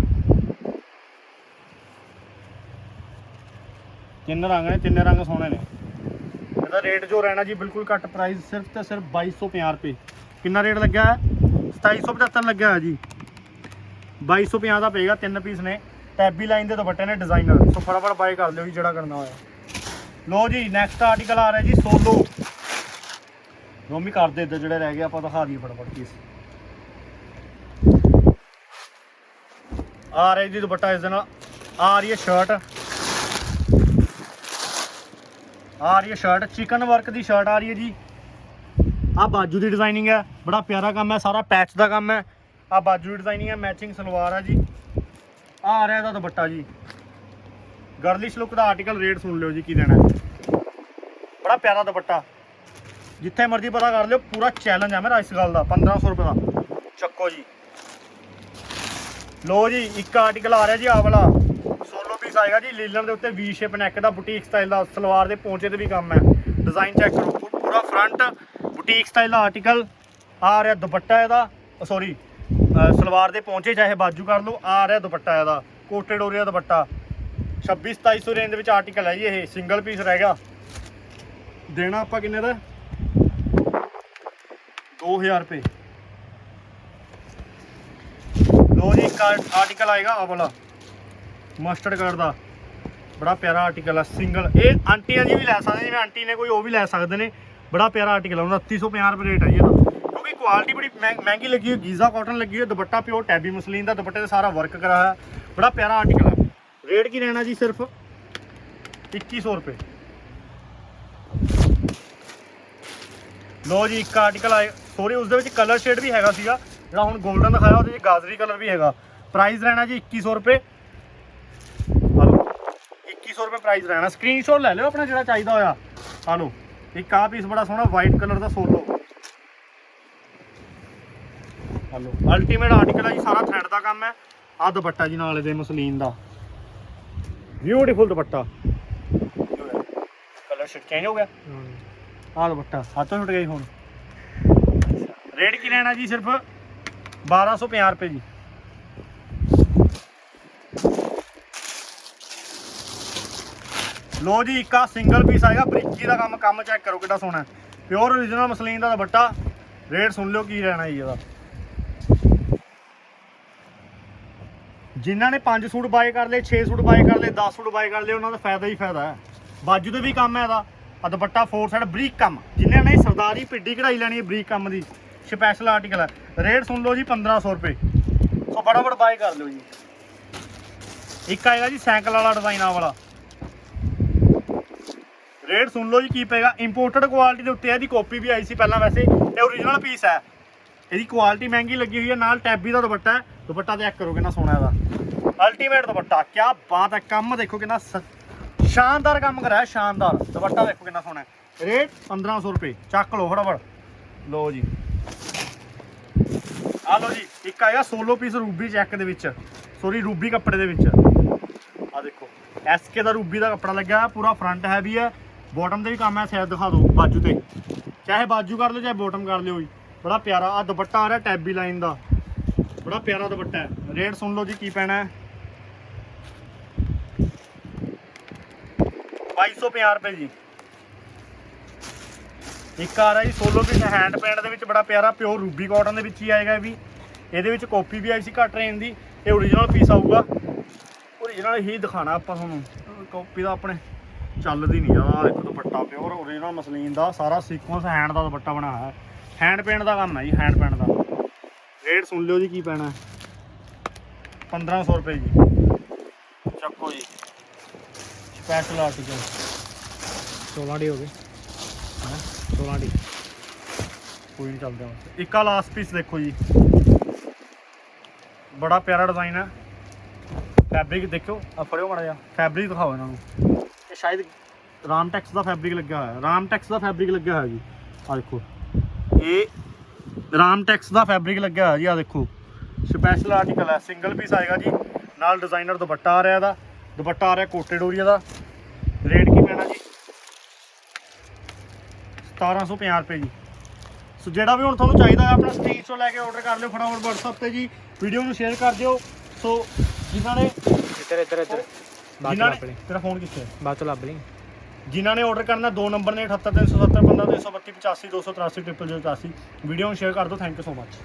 ਤਿੰਨ ਰੰਗ ਨੇ ਤਿੰਨੇ ਰੰਗ ਸੋਹਣੇ ਨੇ। ਇਹਦਾ ਰੇਟ ਜੋ ਰਹਿਣਾ ਜੀ ਬਿਲਕੁਲ ਘੱਟ ਪ੍ਰਾਈਸ ਸਿਰਫ ਤੇ ਸਿਰਫ 2250 ਰੁਪਏ। ਕਿੰਨਾ ਰੇਟ ਲੱਗਿਆ ਹੈ? 2775 ਲੱਗਿਆ ਹੈ ਜੀ। 2250 ਦਾ ਪਏਗਾ ਤਿੰਨ ਪੀਸ ਨੇ। ਟੈਬੀ ਲਾਈਨ ਦੇ ਦੁਪੱਟੇ ਨੇ ਡਿਜ਼ਾਈਨਰ ਸੋ ਫਟਾਫਟ ਬਾਈ ਕਰ ਲਿਓ ਜੀ ਜਿਹੜਾ ਕਰਨਾ ਹੋਇਆ। ਲੋ ਜੀ ਨੈਕਸਟ ਆਰਟੀਕਲ ਆ ਰਿਹਾ ਜੀ ਸੋਲੋ। ਰੋਮੀ ਕਰ ਦੇ ਇੱਧਰ ਜਿਹੜੇ ਰਹਿ ਗਏ, ਆਪਾਂ ਦਿਖਾ ਦਈਏ ਫਟਾਫਟ ਪੀਸ ਆ ਰਿਹਾ ਜੀ ਦੁਪੱਟਾ ਇਸ ਦੇ ਨਾਲ। ਆ ਰਹੀ ਹੈ ਸ਼ਰਟ ਆ ਰਹੀ ਹੈ ਸ਼ਰਟ ਚਿਕਨ ਵਰਕ ਦੀ ਸ਼ਰਟ ਆ ਰਹੀ ਹੈ ਜੀ। ਆ ਬਾਜੂ ਦੀ ਡਿਜ਼ਾਈਨਿੰਗ ਹੈ, ਬੜਾ ਪਿਆਰਾ ਕੰਮ ਹੈ, ਸਾਰਾ ਪੈਚ ਦਾ ਕੰਮ ਹੈ। ਆ ਬਾਜੂ ਦੀ ਡਿਜ਼ਾਈਨਿੰਗ ਹੈ ਮੈਚਿੰਗ ਸਲਵਾਰ ਹੈ ਜੀ। ਆ ਆ ਰਿਹਾ ਇਹਦਾ ਦੁਪੱਟਾ ਜੀ। ਗਰਲਿਸ਼ ਲੁੱਕ ਦਾ ਆਰਟੀਕਲ ਰੇਟ ਸੁਣ ਲਿਓ ਜੀ, ਕੀ ਦੇਣਾ ਬੜਾ ਪਿਆਰਾ ਦੁਪੱਟਾ। ਜਿੱਥੇ ਮਰਜ਼ੀ ਪਤਾ ਕਰ ਲਿਓ, ਪੂਰਾ ਚੈਲੰਜ ਹੈ ਮੇਰਾ ਇਸ ਗੱਲ ਦਾ 1500 ਰੁਪਏ ਦਾ। ਚੱਕੋ ਜੀ। ਲੋ ਜੀ, ਇੱਕ ਆਰਟੀਕਲ ਆ ਰਿਹਾ ਜੀ ਆਹ ਵਾਲਾ। ਸੋਲੋ ਪੀਸ ਆਏਗਾ ਜੀ ਲੀਲਨ ਦੇ ਉੱਤੇ ਵੀ ਸ਼ੇਪ ਨੈਕ ਦਾ ਬੁਟੀਕ ਸਟਾਈਲ ਦਾ, ਸਲਵਾਰ ਦੇ ਪੌਂਚੇ ਤੇ ਵੀ ਕੰਮ ਹੈ। ਡਿਜ਼ਾਈਨ ਚੈੱਕ ਕਰੋ ਪੂਰਾ ਫਰੰਟ ਬੁਟੀਕ ਸਟਾਈਲ ਦਾ ਆਰਟੀਕਲ ਆ ਰਿਹਾ ਦੁਪੱਟਾ ਇਹਦਾ ਸੌਰੀ ਸਲਵਾਰ ਦੇ ਪੌਂਚੇ ਚਾਹੇ ਬਾਜੂ ਕਰ ਲਓ, ਆ ਰਿਹਾ ਦੁਪੱਟਾ ਇਹਦਾ ਕੋਟਡ ਹੋ ਰਿਹਾ ਦੁਪੱਟਾ। 26 2700 ਰੇਂਜ ਦੇ ਵਿੱਚ ਆਰਟੀਕਲ ਹੈ ਜੀ ਇਹ ਸਿੰਗਲ ਪੀਸ ਰਹੇਗਾ ਦੇਣਾ ਆਪਾਂ ਕਿੰਨੇ ਦਾ? 2000 ਰੁਪਏ। ਲੋ ਜੀ, ਇੱਕ ਆਰਟੀਕਲ ਆਏਗਾ ਆਹ ਵਾਲਾ। ਮਸਟਰਡ ਕਲਰ ਦਾ। ਬੜਾ ਪਿਆਰਾ ਆਰਟੀਕਲ ਆ ਸਿੰਗਲ ਇਹ ਆਂਟੀਆਂ ਜੀ ਵੀ ਲੈ ਸਕਦੇ ਜਿਵੇਂ ਆਂਟੀ ਨੇ ਕੋਈ, ਉਹ ਵੀ ਲੈ ਸਕਦੇ ਨੇ। ਬੜਾ ਪਿਆਰਾ ਆਰਟੀਕਲ ਹੈ 2950 ਰੁਪਏ ਰੇਟ ਹੈ ਜੀ ਇਹਦਾ। ਕਿਉਂਕਿ ਕੁਆਲਿਟੀ ਬੜੀ ਮਹਿੰ- ਮਹਿੰਗੀ ਲੱਗੀ ਹੋਈ, ਗੀਜ਼ਾ ਕਾਟਨ ਲੱਗੀ ਹੋਈ, ਦੁਪੱਟਾ ਪਿਓਰ ਟੈਬੀ ਮਸਲੀਨ ਦਾ, ਦੁਪੱਟੇ ਤੇ ਸਾਰਾ ਵਰਕ ਕਰਾ ਹੋਇਆ ਬੜਾ ਪਿਆਰਾ ਆਰਟੀਕਲ ਆ। ਰੇਟ ਕੀ ਰਹਿਣਾ ਜੀ ਸਿਰਫ? 2100 ਰੁਪਏ। ਲੋ ਜੀ ਇੱਕ ਆਰਟੀਕਲ ਆਏ। ਸੋਰੀ ਉਸ ਦੇ ਵਿੱਚ ਕਲਰ ਸ਼ੇਡ ਵੀ ਹੈਗਾ ਸੀਗਾ। ਜਿਹੜਾ ਹੁਣ 골ਡਨ ਦਿਖਾਇਆ ਉਹਦੇ ਵਿੱਚ ਗਾਜ਼ਰੀ ਕਲਰ ਵੀ ਹੈਗਾ। ਪ੍ਰਾਈਸ ਰਹਿਣਾ ਜੀ 2100 ਰੁਪਏ। ਆ ਲਓ 2100 ਰੁਪਏ ਪ੍ਰਾਈਸ ਰਹਿਣਾ। ਸਕਰੀਨਸ਼ਾਟ ਲੈ ਲਿਓ ਆਪਣਾ ਜਿਹੜਾ ਚਾਹੀਦਾ ਹੋਇਆ। ਆ ਲਓ ਇੱਕ ਆ ਪੀਸ ਬੜਾ ਸੋਹਣਾ ਵਾਈਟ ਕਲਰ ਦਾ ਸੋਲੋ। ਆ ਲਓ ਅਲਟੀਮੇਟ ਆਰਟੀਕਲ ਹੈ ਜੀ ਸਾਰਾ ਥ੍ਰੈਡ ਦਾ ਕੰਮ ਹੈ। ਆ ਦੁਪੱਟਾ ਜੀ ਨਾਲ ਇਹਦੇ ਮਸਲੀਨ ਦਾ। Beautiful dupatta. Colour shade change ਹੋ ਗਿਆ? ਆਹ ਦੁਪੱਟਾ ਹੱਥੋਂ ਛੁੱਟ ਗਈ ਹੁਣ। ਰੇਟ ਕੀ ਲੈਣਾ ਜੀ ਸਿਰਫ? 1250 ਰੁਪਏ ਜੀ। ਲੋ ਜੀ, ਇੱਕ ਸਿੰਗਲ ਪੀਸ ਆਏਗਾ, ਬ੍ਰਿਕੀ ਦਾ ਕੰਮ ਕੰਮ ਚੈੱਕ ਕਰੋ ਕਿੱਡਾ ਸੋਹਣਾ। ਪਿਓਰ origignal ਮਸਲੀਨ ਦਾ ਦੁਪੱਟਾ ਰੇਟ ਸੁਣ ਲਿਓ ਕੀ ਰਹਿਣਾ ਜੀ ਇਹਦਾ। ਜਿਨ੍ਹਾਂ ਨੇ 5 ਸੂਟ ਬਾਏ ਕਰ ਲਏ 6 ਸੂਟ ਬਾਏ ਕਰ ਲਏ 10 ਸੂਟ ਬਾਏ ਕਰ ਲਏ, ਉਹਨਾਂ ਦਾ ਫਾਇਦਾ ਹੀ ਫਾਇਦਾ ਹੈ। ਬਾਜੂ ਤੇ ਵੀ ਕੰਮ ਹੈ ਇਹਦਾ। ਆ ਦੁਪੱਟਾ ਫੋਰ ਸਾਈਡ ਬਰੀਕ ਕੰਮ। ਜਿਨ੍ਹਾਂ ਨੇ ਸਰਦਾਰੀ ਪਿੱਡੀ ਕਢਾਈ ਲੈਣੀ ਹੈ ਬਰੀਕ ਕੰਮ ਦੀ। ਸਪੈਸ਼ਲ ਆਰਟੀਕਲ ਹੈ। ਰੇਟ ਸੁਣ ਲਓ ਜੀ 1500 ਰੁਪਏ। ਸੋ ਫਟਾਫਟ ਬਾਏ ਕਰ ਲਿਓ ਜੀ। ਇੱਕ ਆਏਗਾ ਜੀ ਸਾਈਕਲ ਵਾਲਾ ਡਿਜ਼ਾਈਨ ਵਾਲਾ। ਰੇਟ ਸੁਣ ਲਓ ਜੀ, ਕੀ ਪਏਗਾ? ਇੰਪੋਰਟਡ ਕੁਆਲਿਟੀ ਦੇ ਉੱਤੇ ਇਹਦੀ ਕਾਪੀ ਵੀ ਆਈ ਸੀ ਪਹਿਲਾਂ ਵੈਸੇ ਇਹ ਓਰੀਜਨਲ ਪੀਸ ਹੈ। ਇਹਦੀ ਕੁਆਲਿਟੀ ਮਹਿੰਗੀ ਲੱਗੀ ਹੋਈ ਹੈ, ਨਾਲ ਟੈਬੀ ਦਾ ਦੁਪੱਟਾ ਹੈ। ਦੁਪੱਟਾ ਚੈੱਕ ਕਰੋ ਕਿੰਨਾ ਸੋਹਣਾ ਇਹਦਾ। ਅਲਟੀਮੇਟ ਦੁਪੱਟਾ। ਕੀ ਬਾਤ ਹੈ, ਕੰਮ ਦੇਖੋ ਕਿੰਨਾ ਸ- ਸ਼ਾਨਦਾਰ ਕੰਮ ਕਰਾਇਆ ਸ਼ਾਨਦਾਰ। ਦੁਪੱਟਾ ਦੇਖੋ ਕਿੰਨਾ ਸੋਹਣਾ ਹੈ। ਰੇਟ 1500 ਰੁਪਏ। ਚੱਕ ਲਓ ਫਟਾਫਟ। ਲਓ ਜੀ। ਆ ਲਓ ਜੀ, ਇੱਕ ਆਇਆ ਸੋਲੋ ਪੀਸ ਰੂਬੀ ਚੈੱਕ ਦੇ ਵਿੱਚ। ਸੋਰੀ ਰੂਬੀ ਕੱਪੜੇ ਦੇ ਵਿੱਚ। ਆ ਦੇਖੋ ਐਸਕੇ ਦਾ ਰੂਬੀ ਦਾ ਕੱਪੜਾ ਲੱਗਿਆ ਪੂਰਾ ਫਰੰਟ ਹੈਵੀ ਹੈ। ਬਾਟਮ ਤੇ ਵੀ ਕੰਮ ਹੈ ਸ਼ਾਇਦ ਦਿਖਾ ਦਿਓ, ਬਾਜੂ ਤੇ। ਚਾਹੇ ਬਾਜੂ ਕਰ ਲਿਓ, ਚਾਹੇ ਬਾਟਮ ਕਰ ਲਿਓ ਜੀ। ਬੜਾ ਪਿਆਰਾ ਆ ਦੁਪੱਟਾ ਆ ਰਿਹਾ ਟੈਬੀ ਲਾਈਨ ਦਾ। ਬੜਾ ਪਿਆਰਾ ਦੁਪੱਟਾ ਹੈ। ਰੇਟ ਸੁਣ ਲਓ ਜੀ, ਕੀ ਪੈਣਾ ਹੈ। 2250 ਰੁਪਏ ਜੀ। ਇੱਕ ਆ ਰਿਹਾ ਜੀ ਸੋਲੋ ਪੀਸ ਹੈਂਡ ਪੈਂਟ ਦੇ ਵਿੱਚ, ਬੜਾ ਪਿਆਰਾ ਪਿਓਰ ਰੂਬੀ ਕਾਟਨ ਦੇ ਵਿੱਚ ਹੀ ਆਏਗਾ ਇਹ ਵੀ। ਇਹਦੇ ਵਿੱਚ ਕਾਪੀ ਵੀ ਆਈ ਸੀ ਘੱਟ ਰੇਂਜ ਦੀ, ਇਹ ਓਰੀਜਨਲ ਪੀਸ ਆਊਗਾ। ਓਰੀਜਨਲ ਹੀ ਦਿਖਾਣਾ ਆਪਾਂ ਤੁਹਾਨੂੰ। ਕਾਪੀ ਦਾ ਆਪਣੇ ਚੱਲਦੀ ਨਹੀਂ ਆ ਦੇਖੋ ਦੁਪੱਟਾ ਪਿਓਰ ਓਰੀਜਨਲ ਮਸਲੀਨ ਦਾ, ਸਾਰਾ ਸੀਕੁਐਂਸ ਹੈਂਡ ਦਾ ਦੁਪੱਟਾ ਬਣਾਇਆ ਹੈ ਹੈਂਡ ਪੇਂਟ ਦਾ ਕੰਮ ਹੈ ਜੀ ਹੈਂਡ ਪੇਂਟ ਦਾ। ਰੇਟ ਸੁਣ ਲਿਓ ਜੀ ਕੀ ਪੈਣਾ। ਹੈ 1500 ਰੁਪਏ ਜੀ। ਚੱਕੋ ਜੀ। ਸਪੈਸ਼ਲ ਆਰਟੀਕਲ 16 ਡੀ ਹੋ ਗਏ। ਹੈ? 16 ਡੀ। ਕੋਈ ਨਹੀਂ ਚੱਲਦਾ ਬਸ ਇੱਕ ਆ ਲਾਸਟ ਪੀਸ ਦੇਖੋ ਜੀ। ਬੜਾ ਪਿਆਰਾ ਡਿਜ਼ਾਈਨ ਹੈ। ਫੈਬਰਿਕ ਦੇਖੋ ਆ ਫੜਿਓ ਮਾੜਾ ਜਿਹਾ। ਫੈਬਰਿਕ ਦਿਖਾਓ ਇਹਨਾਂ ਨੂੰ। ਇਹ ਸ਼ਾਇਦ ਰਾਮਟੈਕਸ ਦਾ ਫੈਬਰਿਕ ਲੱਗਿਆ ਹੋਇਆ। ਹੈ ਰਾਮਟੈਕਸ ਦਾ ਫੈਬਰਿਕ ਲੱਗਿਆ ਹੋਇਆ ਜੀ। ਆ ਦੇਖੋ। ਇਹ ਰਾਮਟੈਕਸ ਦਾ ਫੈਬਰਿਕ ਲੱਗਿਆ ਹੋਇਆ ਜੀ। ਆ ਦੇਖੋ। ਸਪੈਸ਼ਲ ਆਰਟੀਕਲ ਹੈ। ਸਿੰਗਲ ਪੀਸ ਆਏਗਾ ਜੀ। ਨਾਲ ਡਿਜ਼ਾਈਨਰ ਦੁਪੱਟਾ ਆ ਰਿਹਾ ਇਹਦਾ। ਦੁਪੱਟਾ ਆ ਰਿਹਾ ਕੋਟੇ ਡੋਰੀਆ ਦਾ। ਰੇਟ ਕੀ ਪੈਣਾ ਜੀ? 1750 ਰੁਪਏ ਜੀ। ਸੋ ਜਿਹੜਾ ਵੀ ਹੁਣ ਤੁਹਾਨੂੰ ਚਾਹੀਦਾ ਹੈ ਆਪਣਾ ਸਕਰੀਨਸ਼ਾਟ ਲੈ ਕੇ ਆਰਡਰ ਕਰ ਲਿਓ ਫਟਾਫਟ WhatsApp ਤੇ ਜੀ। ਵੀਡੀਓ ਨੂੰ ਸ਼ੇਅਰ ਕਰ ਦਿਓ। ਸੋ ਜਿਨ੍ਹਾਂ ਨੇ ਇੱਧਰ ਇੱਧਰ ਇੱਧਰ। ਜਿਨ੍ਹਾਂ ਲੱਭ ਨੇ ਲਈ। ਤੇਰਾ ਫੋਨ ਕਿੱਥੇ ਹੈ? ਬਾਅਦ ਚ ਲੱਭ ਲਈ। ਜਿਨ੍ਹਾਂ ਨੇ ਆਰਡਰ ਕਰਨਾ ਦੋ ਨੰਬਰ ਨੇ 78370 15385 283 283 ਵੀਡੀਓ ਨੂੰ ਸ਼ੇਅਰ ਕਰ ਦਿਓ। Thank you so much